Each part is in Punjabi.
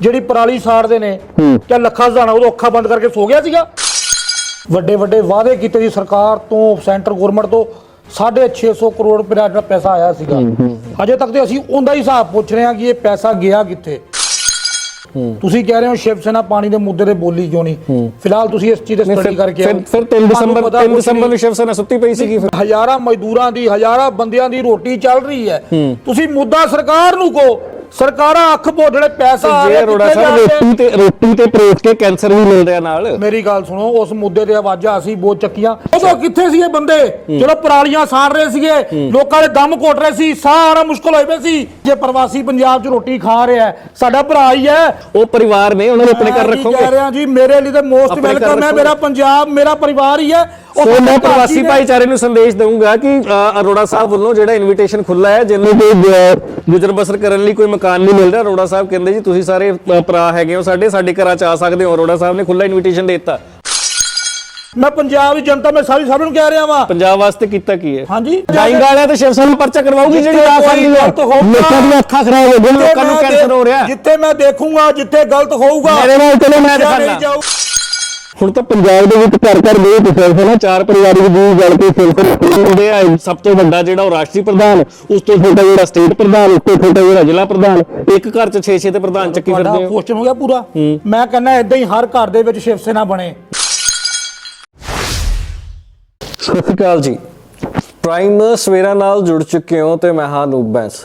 ਜਿਹੜੀ ਪਰਾਲੀ ਸਾੜਦੇ ਨੇ ਕਿਆ ਲੱਖਾ ਸਦਾਣਾ ਉਦੋਂ ਅੱਖਾਂ ਬੰਦ ਕਰਕੇ ਸੋ ਗਿਆ ਸੀਗਾ। ਵੱਡੇ ਵੱਡੇ ਵਾਅਦੇ ਕੀਤੇ ਸੀ ਸਰਕਾਰ ਤੋਂ ਸੈਂਟਰ ਗਵਰਨਮੈਂਟ ਤੋਂ 650 ਕਰੋੜ ਰੁਪਏ ਦਾ ਪੈਸਾ ਆਇਆ ਸੀਗਾ। ਅਜੇ ਤੱਕ ਤੇ ਅਸੀਂ ਉਹਦਾ ਹੀ ਹਿਸਾਬ ਪੁੱਛ ਰਹੇ ਹਾਂ ਕਿ ਇਹ ਪੈਸਾ ਗਿਆ ਕਿੱਥੇ। ਤੁਸੀਂ ਕਹਿ ਰਹੇ ਹੋ ਸ਼ਿਵ ਸੈਨਾ ਪਾਣੀ ਦੇ ਮੁੱਦੇ ਤੇ ਬੋਲੀ ਕਿਉਂ ਨਹੀਂ? ਫਿਲਹਾਲ ਤੁਸੀਂ ਇਸ ਚੀਜ਼ ਤੇ ਨਹੀਂ, ਸਟੱਡੀ ਕਰਕੇ ਫਿਰ ਆਓ। ਫਿਰ 3 ਤੁਹਾਨੂੰ ਦਸੰਬਰ ਪਤਾ 3 ਕੁਛ ਦਸੰਬਰ। ਨੂੰ ਸ਼ਿਵ ਸੈਨਾ ਸੁੱਤੀ ਪਈ ਸੀਗੀ ਫਿਰ। ਹਜ਼ਾਰਾਂ ਮਜ਼ਦੂਰਾਂ ਦੀ ਹਜ਼ਾਰਾਂ ਬੰਦਿਆਂ ਦੀ ਰੋਟੀ ਚੱਲ ਰਹੀ ਹੈ। ਤੁਸੀਂ ਮੁੱਦਾ ਸਰਕਾਰ ਨੂੰ ਕੋ ਸਰਕਾਰਾਂ ਅੱਖ ਬੋਡਲੇ ਪੈਸਾ ਆ ਜੇ ਰਿਹਾ ਅਰੋੜਾ ਕਿੱਥੇ ਸਾਹਿਬ ਜਾ ਰਿਹਾ? ਰੋਟੀ ਤੇ ਰੋਟੀ ਤੇ ਪਰੋਸ ਕੇ ਕੈਂਸਰ ਵੀ ਮਿਲ ਰਿਹਾ ਨਾਲ। ਮੇਰੀ ਗੱਲ ਸੁਣੋ ਉਸ ਮੁੱਦੇ ਤੇ ਆਵਾਜ਼ਾਂ ਅਸੀਂ ਬਹੁਤ ਚੱਕੀਆਂ। ਉਦੋਂ ਕਿੱਥੇ ਸੀ ਇਹ ਬੰਦੇ ਜਦੋਂ ਪਰਾਲੀਆਂ ਸਾੜ ਰਹੇ ਸੀਗੇ। ਲੋਕਾਂ ਦੇ ਦਮ ਘੁੱਟ ਰਹੇ ਸੀ। ਆਣਾ ਮੁਸ਼ਕਲ ਹੋਏ ਪਏ ਸੀ। ਜੇ ਪ੍ਰਵਾਸੀ ਪੰਜਾਬ 'ਚ ਰੋਟੀ ਖਾ ਰਿਹਾ ਹੈ, ਸਾਡਾ ਭਰਾ ਹੀ ਹੈ। ਉਹ ਪਰਿਵਾਰ ਨੇ ਉਹਨਾਂ ਨੂੰ ਆਪਣੇ ਘਰ ਮੈਂ ਕੀ ਕਹਿ ਰੱਖੋਗੇ ਰਿਹਾ ਜੀ ਮੇਰੇ ਲਈ ਤਾਂ ਮੋਸਟ ਆਪਣੇ ਘਰ ਵੈਲਕਮ ਹੈ। ਰੱਖੋਗੇ। ਮੇਰਾ ਪੰਜਾਬ ਮੇਰਾ ਪਰਿਵਾਰ ਹੀ ਹੈ। ਸੋ ਮੈਂ ਪ੍ਰਵਾਸੀ ਭਾਈਚਾਰੇ ਨੂੰ ਸੰਦੇਸ਼ ਦਊਂਗਾ ਕਿ ਅਰੋੜਾ ਸਾਹਿਬ ਵੱਲੋਂ ਜਿਹੜਾ ਇਨਵੀਟੇਸ਼ਨ ਖੁੱਲਾ ਹੈ ਜਿਹਨੂੰ ਕੋਈ ਗੁਜ਼ਰ ਬਸਰ ਕਰਨ ਲਈ ਕੋਈ ਮਕਾਨ ਨਹੀਂ ਮਿਲ ਰਿਹਾ ਅਰੋੜਾ ਸਾਹਿਬ ਕਹਿੰਦੇ ਜੀ ਤੁਸੀਂ ਸਾਰੇ ਭਰਾ ਹੈਗੇ ਹੋ ਸਾਡੇ ਸਾਡੇ ਘਰਾਂ ਚ ਆ ਸਕਦੇ ਹੋ ਅਰੋੜਾ ਸਾਹਿਬ ਨੇ ਖੁੱਲਾ ਇਨਵੀਟੇਸ਼ਨ ਦੇ ਦਿੱਤਾ। ਮੈਂ ਪੰਜਾਬ ਦੀ ਜਨਤਾ ਮੈਂ ਸਾਰੀ ਸਭ ਨੂੰ ਕਹਿ ਰਿਹਾ ਵਾਂ। ਪੰਜਾਬ ਵਾਸਤੇ ਕੀਤਾ ਕੀ ਹੈ? ਹਾਂਜੀ। ਡਾਈਂਗ ਵਾਲਿਆਂ ਤੇ ਸ਼ਿਵ ਸੈਨਾ ਨੂੰ ਪਰਚਾ ਕਰਵਾਉਗੀ ਜਿਹੜੀ ਆ ਸਕਦੀ ਹੈ ਲੋਕਾਂ ਦੀਆਂ ਅੱਖਾਂ ਖਰਾਬ ਹੋ ਗਈਆਂ ਲੋਕਾਂ ਨੂੰ ਕੈਂਸਰ ਹੋ ਰਿਹਾ। ਜਿੱਥੇ ਮੈਂ ਦੇਖੂੰਗਾ ਜਿੱਥੇ ਗਲਤ ਹੋਊਗਾ ਮੇਰੇ ਨਾਲ ਚਲੋ ਮੈਂ ਦਿਖਾਣਾ ਹੁਣ ਤਾਂ ਪੰਜਾਬ ਦੇ ਵਿੱਚ ਘਰ ਘਰ ਦੇ ਵਿੱਚ ਸਿਰਫ ਨਾ ਚਾਰ ਪਰਿਵਾਰਿਕ ਜੀ ਜਲ ਕੇ ਸਿਰਫ ਹੁੰਦੇ ਆ। ਸਭ ਤੋਂ ਵੱਡਾ ਜਿਹੜਾ ਉਹ ਰਾਸ਼ਟਰੀ ਪ੍ਰਧਾਨ ਉਸ ਤੋਂ ਛੋਟਾ ਜਿਹੜਾ ਸਟੇਟ ਪ੍ਰਧਾਨ ਉਸ ਤੋਂ ਛੋਟਾ ਜਿਹੜਾ ਜ਼ਿਲ੍ਹਾ ਪ੍ਰਧਾਨ ਇੱਕ ਘਰ 'ਚ 6-6 ਤੇ ਪ੍ਰਧਾਨ ਚੱਕੀ ਫਿਰਦੇ ਹੋ ਕੁਐਸਚਨ ਹੋ ਗਿਆ ਪੂਰਾ। ਮੈਂ ਕਹਿੰਦਾ ਇਦਾਂ ਹੀ ਹਰ ਘਰ ਦੇ ਵਿੱਚ ਸ਼ਿਵ ਸੈਨਾ ਬਣੇ। ਸਤਿ ਸ਼੍ਰੀ ਅਕਾਲ ਜੀ। ਪ੍ਰਾਈਮ ਸਵੇਰਾ ਨਾਲ ਜੁੜ ਚੁੱਕੇ ਹੋ ਤੇ ਮੈਂ ਹਾਂ ਨੂਬ ਬੈਂਸ।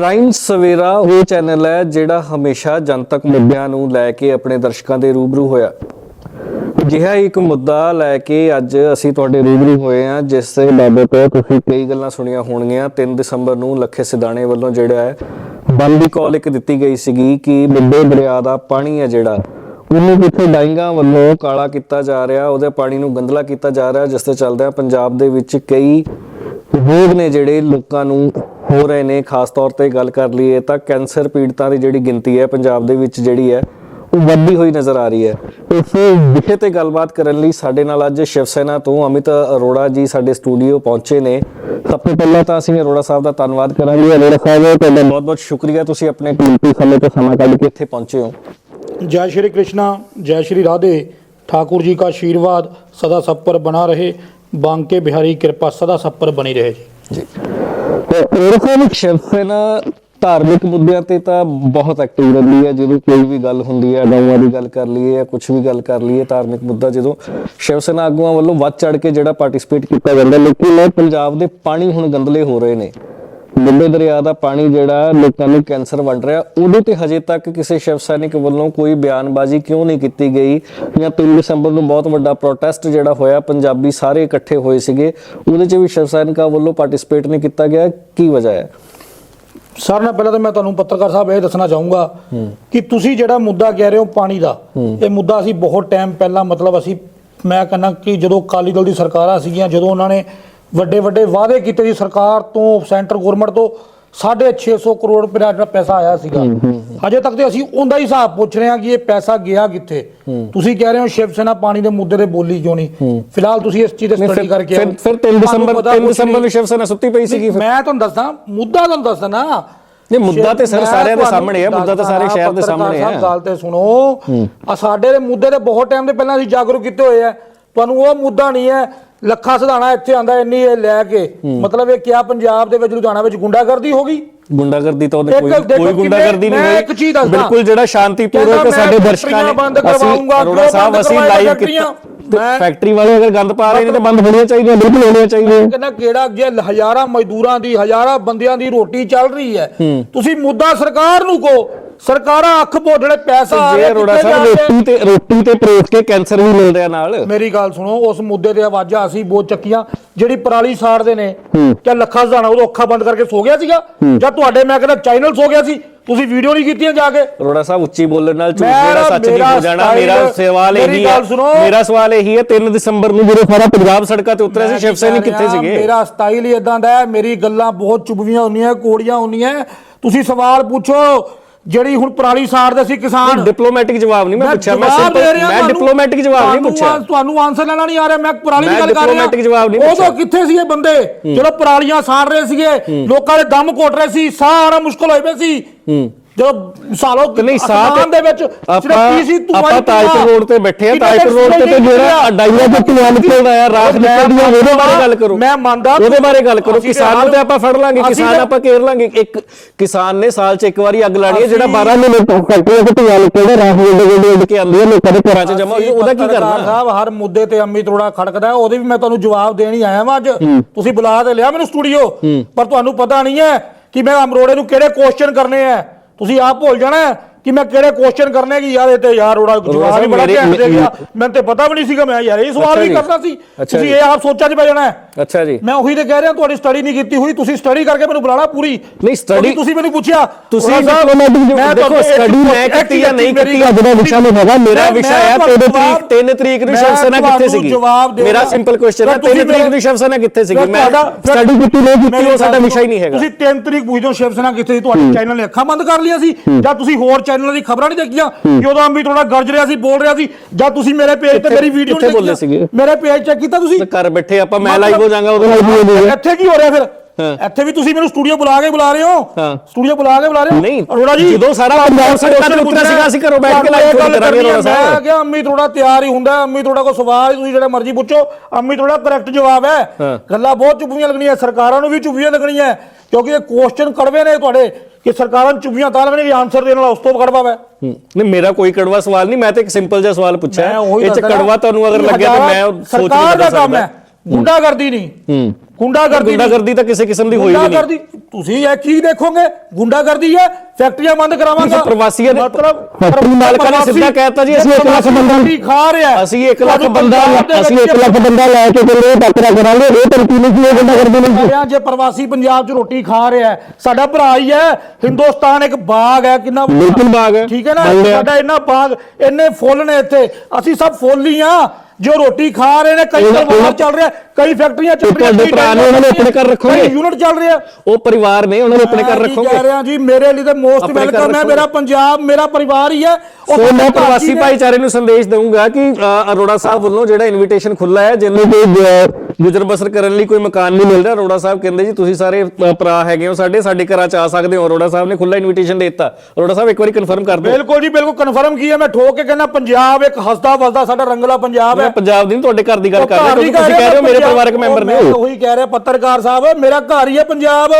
ਪ੍ਰਾਈਮ ਸਵੇਰਾ ਉਹ ਚੈਨਲ ਹੈ ਜਿਹੜਾ ਹਮੇਸ਼ਾ ਜਨਤਕ ਮੁੱਦਿਆਂ ਨੂੰ ਲੈ ਕੇ ਆਪਣੇ ਦਰਸ਼ਕਾਂ ਦੇ ਰੂਬਰੂ ਹੋਇਆ। ਅਜਿਹਾ ਇੱਕ ਮੁੱਦਾ ਲੈ ਕੇ ਅੱਜ ਅਸੀਂ ਤੁਹਾਡੇ ਰੂਬਰੂ ਹੋਏ ਹਾਂ, ਜਿਸ ਦੇ ਬਾਬਤ ਤੁਸੀਂ ਕਈ ਗੱਲਾਂ ਸੁਣੀਆਂ ਹੋਣਗੀਆਂ। 3 ਦਸੰਬਰ ਨੂੰ ਲੱਖੇ ਸਿਧਾਣੇ ਵੱਲੋਂ ਜਿਹੜਾ ਹੈ, ਬੰਦ ਕਾਲ ਇੱਕ ਦਿੱਤੀ ਗਈ ਸੀਗੀ ਕਿ ਵੱਡੇ ਦਰਿਆ ਦਾ ਪਾਣੀ ਹੈ ਜਿਹੜਾ, ਉਹਨੂੰ ਕਿੱਥੇ ਡਾਈਂਗਾ ਵੱਲੋਂ ਕਾਲਾ ਕੀਤਾ ਜਾ ਰਿਹਾ, ਉਹਦੇ ਪਾਣੀ ਨੂੰ ਗੰਦਲਾ ਕੀਤਾ ਜਾ ਰਿਹਾ, ਜਿਸ ਤੇ ਚੱਲਦਿਆਂ ਪੰਜਾਬ ਦੇ ਵਿੱਚ ਕਈ ਰੋਗ ਨੇ ਜਿਹੜੇ ਲੋਕਾਂ ਨੂੰ ਹੋ ਰਹੇ ਨੇ ਖਾਸ ਤੌਰ ਤੇ ਗੱਲ ਕਰ ਲਈਏ ਤਾਂ ਕੈਂਸਰ ਪੀੜਤਾਂ ਦੀ ਜਿਹੜੀ ਗਿਣਤੀ ਹੈ ਪੰਜਾਬ ਦੇ ਵਿੱਚ ਜਿਹੜੀ ਹੈ ਉਹ ਵੱਧਦੀ ਹੋਈ ਨਜ਼ਰ ਆ ਰਹੀ ਹੈ। ਇਸ ਵਿਸ਼ੇ ਤੇ ਗੱਲਬਾਤ ਕਰਨ ਲਈ ਸਾਡੇ ਨਾਲ ਅੱਜ ਸ਼ਿਵ ਸੈਨਾ ਤੋਂ ਅਮਿਤ ਅਰੋੜਾ ਜੀ ਸਾਡੇ ਸਟੂਡੀਓ ਪਹੁੰਚੇ ਨੇ। ਸਭ ਤੋਂ ਪਹਿਲਾਂ ਤਾਂ ਅਸੀਂ ਅਰੋੜਾ ਸਾਹਿਬ ਦਾ ਧੰਨਵਾਦ ਕਰਾਂਗੇ। ਅਰੋੜਾ ਸਾਹਿਬ ਤੁਹਾਡਾ ਬਹੁਤ-ਬਹੁਤ ਸ਼ੁਕਰੀਆ ਤੁਸੀਂ ਆਪਣੇ ਕੀਮਤੀ ਸਮੇਂ ਤੋਂ ਸਮਾਂ ਕੱਢ ਕੇ ਇੱਥੇ ਪਹੁੰਚੇ ਹੋ। ਜੈ ਸ਼੍ਰੀ ਕ੍ਰਿਸ਼ਨਾ ਜੈ ਸ਼੍ਰੀ ਰਾਧੇ। ਠਾਕੁਰ ਜੀ ਦਾ ਆਸ਼ੀਰਵਾਦ ਸਦਾ ਸੱਪਰ ਬਣਾ ਰਹੇ। ਬਾਂਕੇ ਬਿਹਾਰੀ ਕਿਰਪਾ ਸਦਾ ਸੱਪਰ ਬਣੀ ਰਹੇ ਜੀ। ਤੇ ਅਰੋੜਾ ਸ਼ਿਵ ਸੈਨਾ ਧਾਰਮਿਕ ਮੁੱਦਿਆਂ ਤੇ ਤਾਂ ਬਹੁਤ ਐਕਟਿਵ ਰਹਿੰਦੀ ਹੈ। ਜਦੋਂ ਕੋਈ ਵੀ ਗੱਲ ਹੁੰਦੀ ਹੈ ਗਊਆਂ ਦੀ ਗੱਲ ਕਰ ਲਈਏ ਜਾਂ ਕੁਝ ਵੀ ਗੱਲ ਕਰ ਲਈਏ ਧਾਰਮਿਕ ਮੁੱਦਾ, ਜਦੋਂ ਸ਼ਿਵ ਸੈਨਾ ਆਗੂਆਂ ਵੱਲੋਂ ਵੱਧ ਚੜ ਕੇ ਜਿਹੜਾ ਪਾਰਟਿਸਿਪੇਟ ਕੀਤਾ ਜਾਂਦਾ, ਲੇਕਿਨ ਪੰਜਾਬ ਦੇ ਪਾਣੀ ਹੁਣ ਗੰਦਲੇ ਹੋ ਰਹੇ ਨੇ। ਬੰਦੇ ਦਰਿਆ ਦਾ ਪਾਣੀ ਜਿਹੜਾ ਲੋਕਾਂ ਨੂੰ ਕੈਂਸਰ ਵੰਡ ਰਿਹਾ ਉਹਦੇ ਤੇ ਹਜੇ ਤੱਕ ਕਿਸੇ ਸ਼ਿਵ ਸੈਨਿਕ ਵੱਲੋਂ ਕੋਈ ਬਿਆਨਬਾਜ਼ੀ ਕਿਉਂ ਨਹੀਂ ਕੀਤੀ ਗਈ? ਜਾਂ 3 ਦਸੰਬਰ ਨੂੰ ਬਹੁਤ ਵੱਡਾ ਪ੍ਰੋਟੈਸਟ ਜਿਹੜਾ ਹੋਇਆ ਪੰਜਾਬੀ ਸਾਰੇ ਇਕੱਠੇ ਹੋਏ ਸੀਗੇ ਉਹਦੇ 'ਚ ਵੀ ਸ਼ਿਵ ਸੈਨਿਕਾਂ ਵੱਲੋਂ ਪਾਰਟਿਸਿਪੇਟ ਨਹੀਂ ਕੀਤਾ ਗਿਆ ਕੀ ਵਜ੍ਹਾ ਹੈ? ਸਰ ਨਾਲ ਪਹਿਲਾਂ ਤਾਂ ਮੈਂ ਤੁਹਾਨੂੰ ਪੱਤਰਕਾਰ ਸਾਹਿਬ ਇਹ ਦੱਸਣਾ ਚਾਹੂੰਗਾ ਕਿ ਤੁਸੀਂ ਜਿਹੜਾ ਮੁੱਦਾ ਕਹਿ ਰਹੇ ਹੋ ਪਾਣੀ ਦਾ ਇਹ ਮੁੱਦਾ ਅਸੀਂ ਬਹੁਤ ਟਾਈਮ ਪਹਿਲਾਂ ਮਤਲਬ ਅਸੀਂ ਮੈਂ ਕਹਿੰਦਾ ਕਿ ਜਦੋਂ ਅਕਾਲੀ ਦਲ ਦੀ ਸਰਕਾਰਾਂ ਸੀਗੀਆਂ ਜਦੋਂ ਉਹਨਾਂ ਨੇ ਵੱਡੇ ਵੱਡੇ ਵਾਅਦੇ ਕੀਤੇ ਸੀ ਸਰਕਾਰ ਤੋਂ ਸੈਂਟਰ ਗਵਰਨਮੈਂਟ ਤੋਂ 650 ਕਰੋੜ ਰੁਪਏ ਦਾ ਜਿਹੜਾ ਪੈਸਾ ਆਇਆ ਸੀਗਾ। ਅਜੇ ਤੱਕ ਤੇ ਅਸੀਂ ਉਹਦਾ ਹੀ ਹਿਸਾਬ ਪੁੱਛ ਰਹੇ ਹਾਂ ਕਿ ਇਹ ਪੈਸਾ ਗਿਆ ਕਿੱਥੇ। ਤੁਸੀਂ ਕਹਿ ਰਹੇ ਹੋ ਸ਼ਿਵ ਸੈਨਾ ਪਾਣੀ ਦੇ ਮੁੱਦੇ ਤੇ ਬੋਲੀ ਕਿਉਂ ਨਹੀਂ? ਫਿਲਹਾਲ ਤੁਸੀਂ ਇਸ ਚੀਜ਼ ਤੇ ਸਟੱਡੀ ਕਰਕੇ ਆਓ। ਫਿਰ 3 ਤੁਹਾਨੂੰ ਦਸੰਬਰ ਪਤਾ 3 ਕੁਛ ਦਸੰਬਰ। ਨੂੰ ਸ਼ਿਵ ਸੈਨਾ ਸੁੱਤੀ ਪਈ ਸੀਗੀ ਮੈਂ ਤੁਹਾਨੂੰ ਦੱਸਦਾ ਮੁੱਦਾ ਤੁਹਾਨੂੰ ਦੱਸਦਾ ਨਾ। ਨਹੀਂ, ਮੁੱਦਾ ਤੇ ਸਰ ਸਾਰਿਆਂ ਦੇ ਸਾਹਮਣੇ ਹੈ, ਮੁੱਦਾ ਤਾਂ ਸਾਰੇ ਸ਼ਹਿਰ ਦੇ ਸਾਹਮਣੇ ਹੈ। ਗੱਲ ਤੇ ਸੁਣੋ। ਆ ਸਾਡੇ ਦੇ ਮੁੱਦੇ ਤੇ ਬਹੁਤ ਟਾਈਮ ਦੇ ਪਹਿਲਾਂ ਅਸੀਂ ਜਾਗਰੂਕ ਕੀਤੇ ਹੋਏ ਆ। ਤੁਹਾਨੂੰ ਉਹ ਮੁੱਦਾ ਨਹੀਂ ਹੈ ਲੱਖਾ ਸਧਾਣਾ ਇੱਥੇ ਆਂਦਾ ਇੰਨੀ ਇਹ ਲੈ ਕੇ। ਮਤਲਬ ਇਹ ਕਿਆ ਪੰਜਾਬ ਦੇ ਵਿੱਚ ਲੁਧਿਆਣਾ ਵਿੱਚ ਗੁੰਡਾਗਰਦੀ ਹੋ ਗਈ? ਗੁੰਡਾਗਰਦੀ ਤਾਂ ਉਹਨੇ ਕੋਈ ਗੁੰਡਾਗਰਦੀ ਨਹੀਂ ਮੈਂ ਇੱਕ ਚੀਜ਼ ਦੱਸਦਾ। ਬਿਲਕੁਲ ਜਿਹੜਾ ਸ਼ਾਂਤੀਪੂਰਵਕ ਸਾਡੇ ਦਰਸ਼ਕਾਂ ਨੇ ਅਰੋੜਾ ਕਿਉਂ ਸਾਹਿਬ ਅਸੀਂ ਲਾਈਵ? ਕੀਤਾ। ਫੈਕਟਰੀ ਵਾਲੇ ਅਗਰ ਗੰਦ ਪਾ ਰਹੇ ਨੇ ਤਾਂ ਬੰਦ ਹੋਣੀਆਂ ਚਾਹੀਦੀਆਂ ਬਿਲਕੁਲ ਹੋਣੀਆਂ ਚਾਹੀਦੀਆਂ। ਕਹਿੰਦਾ ਕਿਹੜਾ ਜੇ ਹਜ਼ਾਰਾਂ ਮਜ਼ਦੂਰਾਂ ਦੀ ਹਜ਼ਾਰਾਂ ਬੰਦਿਆਂ ਦੀ ਰੋਟੀ ਚੱਲ ਰਹੀ ਹੈ। ਤੁਸੀਂ ਮੁੱਦਾ ਸਰਕਾਰ ਨੂੰ ਕੋ ਸਰਕਾਰਾਂ ਅੱਖ ਬੋਡਲੇ ਪੈਸਾ ਆ ਜੇ ਰਿਹਾ ਅਰੋੜਾ ਕਿੱਥੇ ਸਾਹਿਬ ਜਾ ਰਿਹਾ? ਰੋਟੀ ਤੇ ਰੋਟੀ ਤੇ ਪਰੋਸ ਕੇ ਕੈਂਸਰ ਵੀ ਮਿਲ ਰਿਹਾ ਨਾਲ। ਮੇਰੀ ਗੱਲ ਸੁਣੋ ਉਸ ਮੁੱਦੇ ਤੇ ਆਵਾਜ਼ਾਂ ਅਸੀਂ ਬਹੁਤ ਚੱਕੀਆਂ। ਜਿਹੜੀ ਪਰਾਲੀ ਸਾੜਦੇ ਨੇ ਕਿਆ ਲੱਖਾ ਸਦਾਣਾ ਉਦੋਂ ਅੱਖਾਂ ਬੰਦ ਕਰਕੇ ਸੋ ਗਿਆ ਸੀਗਾ। ਜਾਂ ਤੁਹਾਡੇ ਮੈਂ ਕਹਿੰਦਾ ਚੈਨਲ ਸੋ ਗਿਆ ਸੀ। ਤੁਸੀਂ ਵੀਡੀਓ ਨਹੀਂ ਕੀਤੀਆਂ ਜਾ ਕੇ। ਅਰੋੜਾ ਸਾਹਿਬ ਉੱਚੀ ਬੋਲਣ ਨਾਲ ਝੂਠ ਮੇਰਾ- ਸੱਚ ਨਹੀਂ ਮੇਰਾ ਹੋ ਜਾਣਾ। ਮੇਰਾ ਸਵਾਲ ਮੇਰੀ ਇਹੀ ਹੈ ਗੱਲ ਸੁਣੋ। ਮੇਰਾ ਸਵਾਲ ਇਹੀ ਹੈ 3 ਦਸੰਬਰ ਨੂੰ ਜਦੋਂ ਸਾਰਾ ਪੰਜਾਬ ਸੜਕਾਂ ਤੇ ਉਤਰਿਆ ਸੀ ਮੈਂ ਸ਼ਿਵ ਸੈਨਿਕ ਕਹਿ ਕਿੱਥੇ ਰਿਹਾ, ਸੀਗੇ? ਮੇਰਾ ਸਟਾਈਲ ਹੀ ਇਦਾਂ ਦਾ ਹੈ। ਮੇਰੀ ਗੱਲਾਂ ਬਹੁਤ ਚੁਭਵੀਆਂ ਹੁੰਦੀਆਂ ਕੋੜੀਆਂ ਹੁੰਦੀਆਂ। ਤੁਸੀਂ ਸਵਾਲ ਪੁੱਛੋ ਜਿਹੜੀ ਹੁਣ ਪਰਾਲੀ ਸਾੜਦੇ ਸੀ ਕਿਸਾਨ। ਡਿਪਲੋਮੈਟਿਕ ਜਵਾਬ ਨਹੀਂ ਮੈਂ ਪੁੱਛਿਆ ਮੈਂ ਸਿੰਪਲ ਮੈਂ। ਡਿਪਲੋਮੈਟਿਕ ਜਵਾਬ ਨਹੀਂ ਪੁੱਛਿਆ। ਤੁਹਾਨੂੰ ਆਨਸਰ ਲੈਣਾ ਨਹੀਂ ਆ ਰਿਹਾ ਮੈਂ ਪਰਾਲੀ ਦੀ ਗੱਲ ਕਰ ਰਿਹਾ। diplomatic ਜਵਾਬ ਨਹੀਂ ਉਦੋਂ। ਕਿੱਥੇ ਸੀ ਇਹ ਬੰਦੇ ਜਦੋਂ ਪਰਾਲੀਆਂ ਸਾੜ ਰਹੇ ਸੀਗੇ ਲੋਕਾਂ ਦੇ ਦਮ ਘੁੱਟ ਰਹੇ ਸੀ ਆਣਾ ਮੁਸ਼ਕਲ ਹੋਏ ਪਏ ਸੀ। ਜਦੋਂ ਸਾਲੋ ਨਹੀਂ ਅਸਮਾਨ ਦੇ ਵਿੱਚ ਸਿਰਫ ਆਪਾਂ ਕੀ ਸੀ? ਤੂੰ ਆਪਾਂ ਤਾਜਪੁਰ ਰੋਡ ਤੇ ਬੈਠੇ ਆ ਤਾਜਪੁਰ ਰੋਡ ਤੇ ਤੇ ਜਿਹੜਾ ਡਾਈਆਂ ਤੇ ਧੂਆਂ ਨਿਕਲਦਾ ਆ ਰਾਖ ਨਿਕਲਦੀ ਆ ਉਹਦੇ ਬਾਰੇ ਗੱਲ ਕਰੋ। ਮੈਂ ਮੰਨਦਾ ਉਹਦੇ ਬਾਰੇ ਗੱਲ ਕਰੋ ਕਿਸਾਨ ਨੂੰ ਤੇ ਆਪਾਂ ਫੜ ਲਾਂਗੇ ਕਿਸਾਨ ਆਪਾਂ ਘੇਰ ਲਾਂਗੇ। ਇੱਕ ਕਿਸਾਨ ਨੇ ਸਾਲ 'ਚ ਇੱਕ ਵਾਰੀ ਅੱਗ ਲਾਣੀ ਹੈ ਜਿਹੜਾ ਅਸੀਂ- 12 ਮਹੀਨੇ ਤੇ ਧੂਆਂ ਨਿਕਲਦਾ ਰਾਖ ਉੱਡ ਉੱਡ ਉੱਡ ਕੇ ਆਉਂਦੀ ਹੈ ਲੋਕਾਂ ਦੇ ਘਰਾਂ 'ਚ ਜਮਾ ਉਹਦਾ ਕੀ ਕਰਨਾ? ਸਾਹਿਬ ਹਰ ਮੁੱਦੇ ਤੇ ਅੰਮੀ ਤਰੋੜਾ ਖੜਕਦਾ ਉਹਦੇ ਵੀ ਮੈਂ ਤੁਹਾਨੂੰ ਜਵਾਬ ਦੇਣ ਹੀ ਆਇਆ ਵਾਂ ਅੱਜ। ਤੁਸੀਂ ਬੁਲਾ ਤੇ ਲਿਆ ਮੈਨੂੰ ਸਟੂਡੀਓ ਪਰ ਤੁਹਾਨੂੰ ਪਤਾ ਨਹੀਂ ਹੈ ਕਿ ਮੈਂ ਅਮਰੋੜੇ ਨੂੰ ਕਿਹੜੇ ਕੁਐਸਚਨ ਕਰਨੇ ਆ ਤੁਸੀਂ ਆਪ ਭੁੱਲ ਜਾਣਾ ਕਿ ਮੈਂ ਕਿਹੜੇ ਕੁਐਸਚਨ ਕਰਨੇ ਕਿ ਯਾਰ ਇਹ ਤੇ ਯਾਰ ਉਹਦਾ ਜਵਾਬ ਹੀ ਬੜਾ ਘੈਂਟ ਦੇ ਗਿਆ ਮੈਨੂੰ ਤੇ ਪਤਾ ਵੀ ਨਹੀਂ ਸੀਗਾ ਮੈਂ ਯਾਰ ਇਹ ਸਵਾਲ ਵੀ। ਕਰਨਾ ਸੀ। ਤੁਸੀਂ। ਇਹ ਆਪ ਸੋਚਾਂ 'ਚ ਪੈ ਜਾਣਾ ਹੈ। ਅੱਛਾ ਜੀ। ਮੈਂ ਉਹੀ ਤੇ ਕਹਿ ਰਿਹਾ ਤੁਹਾਡੀ ਸਟੱਡੀ ਨਹੀਂ ਕੀਤੀ ਹੋਈ। ਤੁਸੀਂ ਸਟੱਡੀ ਕਰਕੇ ਮੈਨੂੰ ਬੁਲਾਣਾ ਪੂਰੀ। ਨਹੀਂ, ਕਿਉਂਕਿ ਤੁਸੀਂ ਮੈਨੂੰ ਪੁੱਛਿਆ। ਤੁਸੀਂ ਮੈਂ ਦੇਖੋ ਸਟੱਡੀ ਮੈਂ ਕੀਤੀ ਜਾਂ ਨਹੀਂ ਕੀਤੀ ਅੱਜ ਦਾ ਵਿਸ਼ਾ ਨਹੀਂ ਹੈਗਾ ਮੇਰਾ ਮੈਂ- ਵਿਸ਼ਾ ਮੈਂ ਹੈ ਤੁਹਾਨੂੰ 3 ਤਰੀਕ ਜਵਾਬ- 3 ਤਰੀਕ ਨੂੰ ਮੈਂ ਸ਼ਿਵ ਸੈਨਾ ਕਿੱਥੇ ਸੀਗੀ? ਮੇਰਾ। ਸਿੰਪਲ ਕੁਐਸਚਨ ਹੈ ਫਿਰ ਤੁਸੀਂ 3 ਤਰੀਕ ਨੂੰ ਮੇਰੇ- ਸ਼ਿਵ ਸੈਨਾ ਕਿੱਥੇ ਸੀਗੀ? ਮੈਂ ਸਟੱਡੀ ਕੀਤੀ ਨਹੀਂ ਕੀਤੀ ਉਹ ਸਾਡਾ ਵਿਸ਼ਾ ਹੀ ਨਹੀਂ ਹੈਗਾ। ਤੁਸੀਂ 3 ਤਰੀਕ ਪੁੱਛਦੇ ਹੋ ਸ਼ਿਵ ਸੈਨਾ ਕਿੱਥੇ ਸੀ ਤੁਹਾਡੇ ਚੈਨਲ ਨੇ ਅੱਖਾਂ ਬੰਦ ਕਰ ਲਈਆਂ ਸੀ। ਜਾਂ ਤੁਸੀਂ ਹੋਰ ਚੈਨਲਾਂ ਦੀ ਖਬਰਾਂ ਨਹੀਂ ਦੇਖੀਆਂ ਕਿ ਉਦੋਂ ਅੰਬੀ ਥੋੜਾ ਗਰਜ ਰਿਹਾ ਸੀ ਬੋਲ ਰਿਹਾ ਸੀ ਜਾਂ ਤੁਸੀਂ ਮੇਰੇ ਪੇਜ ਤੇ ਮੇਰੀ ਵੀਡੀਓ ਬੋਲੇ ਸੀਗੇ? ਮੇਰੇ ਪੇਜ ਚੈੱਕ ਕੀਤਾ ਤੁਸੀਂ ਘਰ ਬੈਠੇ ਆਪਾਂ ਮੈਂ ਲਾਈਵ ਹੋ ਜਾਵਾਂਗਾ ਉਦੋਂ ਲਾਈਵ ਇੱਥੇ ਕੀ ਹੋ ਰਿਹਾ ਫਿਰ। ਇੱਥੇ ਵੀ ਤੁਸੀਂ ਮੈਨੂੰ ਸਟੂਡੀਓ ਬੁਲਾ ਕੇ ਬੁਲਾ ਰਹੇ ਹੋ। ਸਟੂਡੀਓ ਬੁਲਾ ਕੇ ਬੁਲਾ ਰਹੇ ਹੋ ਨਹੀਂ, ਅਰੋੜਾ ਜੀ ਜਦੋਂ ਸਾਰਾ ਪੰਜਾਬ ਸੜਕਾਂ ਤੇ ਉਤਰਿਆ ਸੀਗਾ, ਅਸੀਂ ਘਰੋਂ ਬੈਠ ਕੇ ਗੱਲ ਕਰਾਂਗੇ ਅਰੋੜਾ ਸਾਹਿਬ। ਮੈਂ ਕਿਹਾ ਅੰਮੀ ਥੋੜਾ ਤਿਆਰ ਹੀ ਹੁੰਦਾ ਅੰਮੀ ਥੋੜਾ ਕੋ ਸਵਾਲ ਤੁਸੀਂ ਜਿਹੜਾ ਮਰਜ਼ੀ ਪੁੱਛੋ ਅੰਮੀ ਥੋੜਾ ਕਰੈਕਟ ਜਵਾਬ ਹੈ ਹਾਂ। ਗੱਲਾਂ ਬਹੁਤ ਚੁੱਪੀਆਂ ਲੱਗਣੀਆਂ ਸਰਕਾਰਾਂ ਨੂੰ ਵੀ ਚੁੱਪੀਆਂ ਲੱਗਣੀਆਂ ਕਿਉਂਕਿ ਇਹ ਕੁਐਸਚਨ ਕੜਵੇ ਨੇ ਤੁਹਾਡੇ ਕਿ ਸਰਕਾਰਾਂ ਨੂੰ ਚੁੱਪੀਆਂ ਤਾਂ ਲੱਗਣਗੇ ਆਨਸਰ ਦੇਣ ਵਾਲਾ ਉਸ ਤੋਂ ਕੜਵਾ ਹੂੰ। ਨਹੀਂ ਮੇਰਾ ਕੋਈ ਕੜਵਾ ਸਵਾਲ ਨਹੀਂ ਮੈਂ ਤਾਂ ਇੱਕ ਸਿੰਪਲ ਜਿਹਾ ਸਵਾਲ ਪੁੱਛਿਆ। ਇਹ ਚ ਕੜਵਾ ਤੁਹਾਨੂੰ ਅਗਰ ਲੱਗਿਆ ਤਾਂ ਮੈਂ ਸੋਚ ਸਰਕਾਰ ਨਹੀਂ ਦਾ ਬਦਲ ਕੰਮ ਹੈ। ਗੁੰਡਾਗਰਦੀ ਨਹੀਂ। ਹੂੰ। ਗੁੰਡਾਗਰਦੀ ਗੁੰਡਾਗਰਦੀ ਤਾਂ ਕਿਸੇ ਕਿਸਮ ਦੀ ਹੋਈ ਵੀ ਨਹੀਂ। ਗੁੰਡਾਗਰਦੀ ਤੁਸੀਂ ਇਹ ਕੀ ਦੇਖੋਗੇ? ਗੁੰਡਾਗਰਦੀ ਹੈ ਫੈਕਟਰੀਆਂ ਬੰਦ ਕਰਾਵਾਂਗਾ। ਪ੍ਰਵਾਸੀਆਂ ਦੇ- ਮਤਲਬ ਫੈਕਟਰੀ ਮਾਲਕਾਂ ਨੇ ਸਿੱਧਾ ਕਹਿਤਾ ਜੀ ਅਸੀਂ ਇੱਕ ਲੱਖ ਬੰਦਾ- ਰੋਟੀ ਖਾ ਰਿਹਾ ਹੈ। ਅਸੀਂ 1 ਲੱਖ ਤੁਹਾਨੂੰ ਬੰਦਾ ਪੰਜਾਬ ਦੇ ਅਸੀਂ ਵਿੱਚ 1 ਲੱਖ ਬੰਦਾ ਲੈ ਕੇ ਚੱਲੇ ਟੱਕਰਾ ਕਰਾਂਗੇ। ਇਹ ਤਨਕੀ ਨਹੀਂ ਇਹ ਬੰਦਾ ਕਰਦੇ ਨਹੀਂ ਰਿਹਾ ਜੇ ਪ੍ਰਵਾਸੀ ਪੰਜਾਬ 'ਚ ਰੋਟੀ ਖਾ ਰਿਹਾ ਹੈ। ਸਾਡਾ ਭਰਾ ਹੀ ਹੈ ਹਿੰਦੁਸਤਾਨ ਇੱਕ ਬਾਗ ਹੈ ਕਿੰਨਾ ਵੱਡਾ। ਬਿਲਕੁਲ ਬਾਗ ਹੈ। ਠੀਕ ਹੈ ਨਾ। ਸਾਡਾ ਇੰਨਾ ਬਾਗ ਇੰਨੇ ਫੁੱਲ ਨੇ ਇੱਥੇ। ਅਸੀਂ ਸਭ ਫੁੱਲ ਹੀ ਆ ਜੋ ਰੋਟੀ ਖਾ ਰਹੇ ਨੇ ਕਈ ਉਹਨਾਂ- ਪਰਿਵਾਰ ਚੱਲ ਰਿਹਾ ਕਈ ਫੈਕਟਰੀਆਂ ਚੱਲ ਰਹੀਆਂ ਤੁਹਾਡੇ ਕਈ ਭਰਾ ਨੇ ਉਹਨਾਂ ਨੇ ਆਪਣੇ ਘਰ ਰੱਖੋਗੇ। ਕਈ ਯੂਨਿਟ ਚੱਲ ਰਿਹਾ ਉਹ ਪਰਿਵਾਰ ਨੇ ਉਹਨਾਂ ਨੇ ਆਪਣੇ ਘਰ ਮੈਂ ਕੀ ਰੱਖੋਗੇ ਕਹਿ ਰਿਹਾ ਜੀ ਮੇਰੇ ਲਈ ਤਾਂ ਮੋਸਟ ਆਪਣੇ ਘਰ ਵੈਲਕਮ ਹੈ ਰੱਖੋਗੇ। ਮੇਰਾ ਪੰਜਾਬ ਮੇਰਾ ਪਰਿਵਾਰ ਹੀ ਹੈ ਉਹ ਸੋ ਮੈਂ ਪ੍ਰਵਾਸੀ। ਭਾਈਚਾਰੇ ਨੂੰ ਸੰਦੇਸ਼ ਦਊਂਗਾ ਕਿ ਅ, ਅਰੋੜਾ ਸਾਹਿਬ ਵੱਲੋਂ ਜਿਹੜਾ ਇਨਵੀਟੇਸ਼ਨ ਖੁੱਲਾ ਹੈ ਜਿਹਨੂੰ ਕੋਈ ਅ, ਗੁਜ਼ਰ ਬਸਰ ਕਰਨ ਲਈ ਕੋਈ ਮਕਾਨ ਨਹੀਂ ਮਿਲਦਾ ਅਰੋੜਾ ਸਾਹਿਬ ਕਹਿੰਦੇ ਜੀ ਤੁਸੀਂ ਸਾਰੇ ਭਰਾ ਹੈਗੇ ਹੋ ਸਾਡੇ ਸਾਡੇ ਘਰਾਂ ਚ ਆ ਸਕਦੇ ਹੋ। ਅਰੋੜਾ ਸਾਹਿਬ ਨੇ ਖੁੱਲਾ ਇਨਵੀਟੇਸ਼ਨ ਦੇ ਦਿੱਤਾ। ਅਰੋੜਾ ਸਾਹਿਬ ਇੱਕ ਵਾਰੀ ਕਨਫਰਮ ਕਰ ਦਿਓ। ਬਿਲਕੁਲ ਜੀ ਬਿਲਕੁਲ ਕਨਫਰਮ ਕੀ ਹੈ ਮੈਂ ਠੋਕ ਕੇ ਕਹਿੰਦਾ ਪੰਜਾਬ ਇੱਕ ਹੱਸਦਾ ਵਸਦਾ ਸਾਡਾ ਰੰਗਲਾ ਪੰਜਾਬ ਮੈਂ ਹੈ ਪੰਜਾਬ ਦੀ ਨਹੀਂ ਤੁਹਾਡੇ ਘਰ ਦੀ ਗੱਲ ਕਰ ਰਿਹਾ ਤੁਸੀਂ ਕਹਿ ਰਹੇ ਹੋ ਮੇਰੇ ਪਰਿਵਾਰਕ ਮੈਂਬਰ ਨੇ ਮੈਂ ਉਹੀ। ਕਹਿ ਰਿਹਾ ਪੱਤਰਕਾਰ ਸਾਹਿਬ ਮੇਰਾ ਘਰ ਹੀ ਹੈ ਪੰਜਾਬ।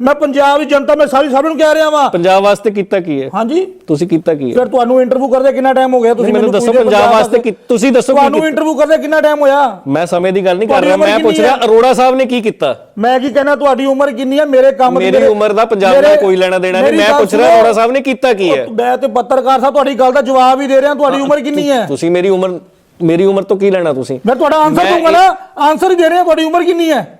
ਮੈਂ ਪੰਜਾਬ ਦੀ ਜਨਤਾ ਮੈਂ ਸਾਰੀ ਸਭ ਨੂੰ ਕਹਿ ਰਿਹਾ ਵਾਂ। ਪੰਜਾਬ ਵਾਸਤੇ ਕੀਤਾ ਕੀ ਹੈ? ਹਾਂਜੀ। ਤੁਸੀਂ ਕੀਤਾ ਕੀ ਹੈ? ਫਿਰ ਤੁਹਾਨੂੰ ਇੰਟਰਵਿਊ ਕਰਦੇ ਕਿੰਨਾ ਟਾਈਮ ਹੋ ਗਿਆ? ਤੁਸੀਂ ਮੈਨੂੰ ਦੱਸੋ ਪੰਜਾਬ ਵਾਸਤੇ ਤੁਸੀਂ ਦੱਸੋ ਤੁਹਾਨੂੰ? ਇੰਟਰਵਿਊ ਕਰਦੇ ਕਿੰਨਾ ਟਾਈਮ ਹੋਇਆ? ਮੈਂ ਸਮੇਂ ਦੀ ਗੱਲ ਨਹੀਂ ਕਰ ਤੁਹਾਡੀ ਉਮਰ ਮੈਂ ਪੁੱਛ ਕਿੰਨੀ ਰਿਹਾ ਹੈ? ਅਰੋੜਾ ਸਾਹਿਬ ਨੇ ਕੀ ਕੀਤਾ? ਮੈਂ ਕੀ ਕਹਿਣਾ ਤੁਹਾਡੀ ਉਮਰ ਕਿੰਨੀ ਹੈ ਮੇਰੇ ਕੰਮ ਦੀ ਮੇਰੀ ਮੇਰੇ- ਉਮਰ ਦਾ ਪੰਜਾਬ ਨਾਲ ਮੇਰੇ- ਕੋਈ ਲੈਣਾ ਦੇਣਾ ਨਹੀਂ। ਮੇਰੀ ਮੈਂ ਗੱਲ ਪੁੱਛ ਰਿਹਾ ਸੁਣੋ। ਅਰੋੜਾ ਸਾਹਿਬ ਨੇ ਕੀਤਾ ਕੀ ਹੈ? ਮੈਂ ਤੇ ਪੱਤਰਕਾਰ ਸਾਹਿਬ ਤੁਹਾਡੀ ਗੱਲ ਦਾ ਜਵਾਬ ਹੀ ਦੇ ਰਿਹਾ ਤੁਹਾਡੀ ਉਮਰ ਕਿੰਨੀ ਹੈ? ਤੁਸੀਂ ਮੇਰੀ ਉਮਰ ਮੇਰੀ ਉਮਰ ਤੋਂ ਕੀ ਲੈਣਾ ਤੁਸੀਂ? ਮੈਂ ਤੁਹਾਡਾ ਆਨਸਰ ਮੈਂ ਦੂੰਗਾ ਨਾ। ਆਨਸਰ ਹੀ ਦੇ ਰਿਹਾ ਤੁਹਾਡੀ ਉਮਰ ਕਿੰਨੀ ਹੈ?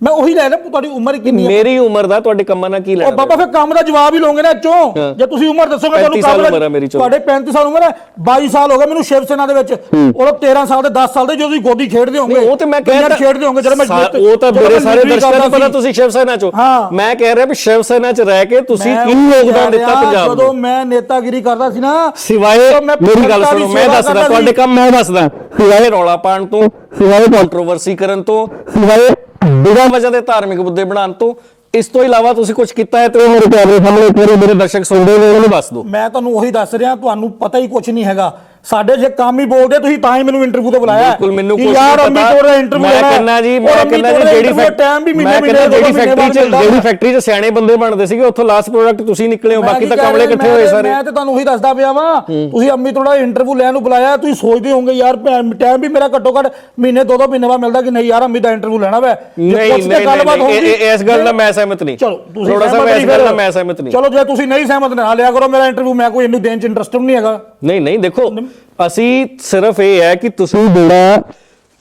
ਮੈਂ ਉਹੀ ਲੈ ਰਿਹਾ ਤੁਹਾਡੀ ਉਮਰ ਕਿੰਨੀ ਹੈ ਮੇਰੀ ਉਮਰ ਦਾ ਤੁਹਾਡੇ ਕੰਮਾਂ ਨਾਲ ਕੀ ਉਹ ਲੈਣਾ ਬਾਬਾ ਫਿਰ ਕੰਮ ਦਾ ਜਵਾਬ ਹੀ ਲਓਗੇ ਨਾ ਚੋਂ। ਜੇ ਤੁਸੀਂ ਉਮਰ ਦੱਸੋਗੇ 35 ਸਾਲ ਉਮਰ ਹੈ ਮੇਰੀ ਚੋਂ। ਤੁਹਾਡੇ 35 ਸਾਲ ਉਮਰ ਹੈ 22 ਸਾਲ ਹੋ ਗਏ ਮੈਨੂੰ ਸ਼ਿਵ ਸੈਨਾ ਦੇ ਵਿੱਚ ਉਹ 13 ਸਾਲ ਦੇ 10 ਸਾਲ ਦੇ ਜਦੋਂ ਤੁਸੀਂ ਗੋਦੀ ਖੇਡਦੇ ਹੋਗੇ ਉਹ ਤੇ ਮੈਂ ਕਹਿ 'ਚ ਖੇਡਦੇ ਹੋਗੇ ਜਦੋਂ ਮੈਂ ਉਹ ਤਾਂ ਜਦੋਂ ਮੇਰੇ ਸਾਰੇ ਦਰਸ਼ਕਾਂ ਨੂੰ ਪਤਾ। ਤੁਸੀਂ ਸ਼ਿਵ ਸੈਨਾ ਚੋਂ। ਮੈਂ ਕਹਿ ਰਿਹਾ ਵੀ ਸ਼ਿਵ ਸੈਨਾ ਚ ਰਹਿ ਕੇ ਤੁਸੀਂ ਕੀ ਉਹੀ ਯੋਗਦਾਨ ਦਿੱਤਾ ਰਿਹਾ, ਪੰਜਾਬ ਜਦੋਂ ਨੂੰ ਮੈਂ ਨੇਤਾਗਿਰੀ ਕਰਦਾ ਸੀ ਨਾ ਸਿਵਾਏ ਜਦੋਂ ਮੇਰੀ ਗੱਲ ਸੁਣੋ ਮੈਂ ਦੱਸਦਾ ਤੁਹਾਡੇ। ਕੰਮ ਮੈਂ ਦੱਸਦਾ ਸਿਵਾਏ ਰੌਲਾ ਪਾਉਣ ਤੋਂ ਸਿਵਾਏ ਕੰਟਰੋਵਰਸੀ ਕਰਨ ਤੋਂ ਸਿਵਾਏ ਬਿਨਾਂ ਵਜ੍ਹਾ ਦੇ ਧਾਰਮਿਕ ਮੁੱਦੇ ਬਣਾਉਣ ਤੋਂ, ਇਸ ਤੋਂ ਇਲਾਵਾ ਤੁਸੀਂ ਕੁਝ ਕੀਤਾ ਹੈ? ਤੇ ਉਹ ਮੇਰੇ ਕੈਮਰੇ ਸਾਹਮਣੇ ਇੱਕ ਵਾਰੀ ਮੇਰੇ ਦਰਸ਼ਕ ਸੁਣਦੇ ਨੇ ਉਹਨਾਂ ਨੂੰ ਦੱਸ ਦਿਓ। ਮੈਂ ਤੁਹਾਨੂੰ ਉਹੀ ਦੱਸ ਰਿਹਾ, ਤੁਹਾਨੂੰ ਪਤਾ ਹੀ ਕੁਝ ਨਹੀਂ ਹੈਗਾ। ਸਾਡੇ ਜੇ ਕੰਮ ਹੀ ਬੋਲਦੇ ਤੁਸੀਂ ਤਾਂ ਹੀ ਮੈਨੂੰ ਇੰਟਰਵਿਊ ਤੇ ਬੁਲਾਇਆ। ਬਿਲਕੁਲ ਮੈਨੂੰ ਕੁਝ ਯਾਰ ਅੰਮੀ ਤੋੜ ਇੰਟਰਵਿਊ ਮੈਂ ਕਹਿੰਦਾ ਜੀ ਮੈਂ ਕਹਿੰਦਾ ਜੀ ਜਿਹੜੀ ਟਾਈਮ ਵੀ ਮਹੀਨੇ ਮਹੀਨੇ ਜਿਹੜੀ ਫੈਕਟਰੀ ਚ ਜਿਹੜੀ ਫੈਕਟਰੀ ਚ ਸਿਆਣੇ ਬੰਦੇ ਬਣਦੇ ਸੀਗੇ ਉੱਥੋਂ ਲਾਸਟ ਪ੍ਰੋਡਕਟ ਤੁਸੀਂ ਨਿਕਲੇ ਹੋ ਬਾਕੀ ਤਾਂ ਕਮਲੇ ਇਕੱਠੇ ਹੋਏ ਸਾਰੇ। ਮੈਂ ਤੇ ਤੁਹਾਨੂੰ ਉਹੀ ਦੱਸਦਾ ਪਿਆ ਵਾਂ ਤੁਸੀਂ ਅੰਮੀ ਥੋੜਾ ਇੰਟਰਵਿਊ ਲੈਣ ਨੂੰ ਬੁਲਾਇਆ ਤੁਸੀਂ ਸੋਚਦੇ ਹੋਵੋਗੇ ਯਾਰ ਟਾਈਮ ਵੀ ਮੇਰਾ ਘੱਟੋ ਘੱਟ ਮਹੀਨੇ ਦੋ ਦੋ ਮਹੀਨੇ ਬਾਅਦ ਮਿਲਦਾ ਕਿ ਨਹੀਂ ਯਾਰ ਅੰਮੀ ਦਾ ਇੰਟਰਵਿਊ ਲੈਣਾ ਵਾ। ਨਹੀਂ ਨਹੀਂ ਇਸ ਗੱਲ ਨਾਲ ਮੈਂ ਸਹਿਮਤ ਨਹੀਂ। ਚਲੋ ਤੁਸੀਂ ਥੋੜਾ ਸਹਿਮਤ ਸਾ ਇਸ ਨਹੀਂ ਗੱਲ ਨਾਲ ਫਿਰ। ਮੈਂ ਸਹਿਮਤ ਨਹੀਂ। ਚਲੋ ਜੇ ਤੁਸੀਂ ਨਹੀਂ ਸਹਿਮਤ ਨਾ ਲਿਆ ਕਰੋ ਮੇਰਾ ਇੰਟਰਵਿਊ ਮੈਂ ਕੋਈ ਇਹਨੂੰ ਦੇਣ ਚ ਇੰਟਰਸਟਡ ਨਹੀਂ ਹੈਗਾ। ਨਹੀਂ ਨਹੀਂ, ਦੇਖੋ, ਅਸੀਂ ਸਿਰਫ ਇਹ ਹੈ ਕਿ ਤੁਸੀਂ ਜਿਹੜਾ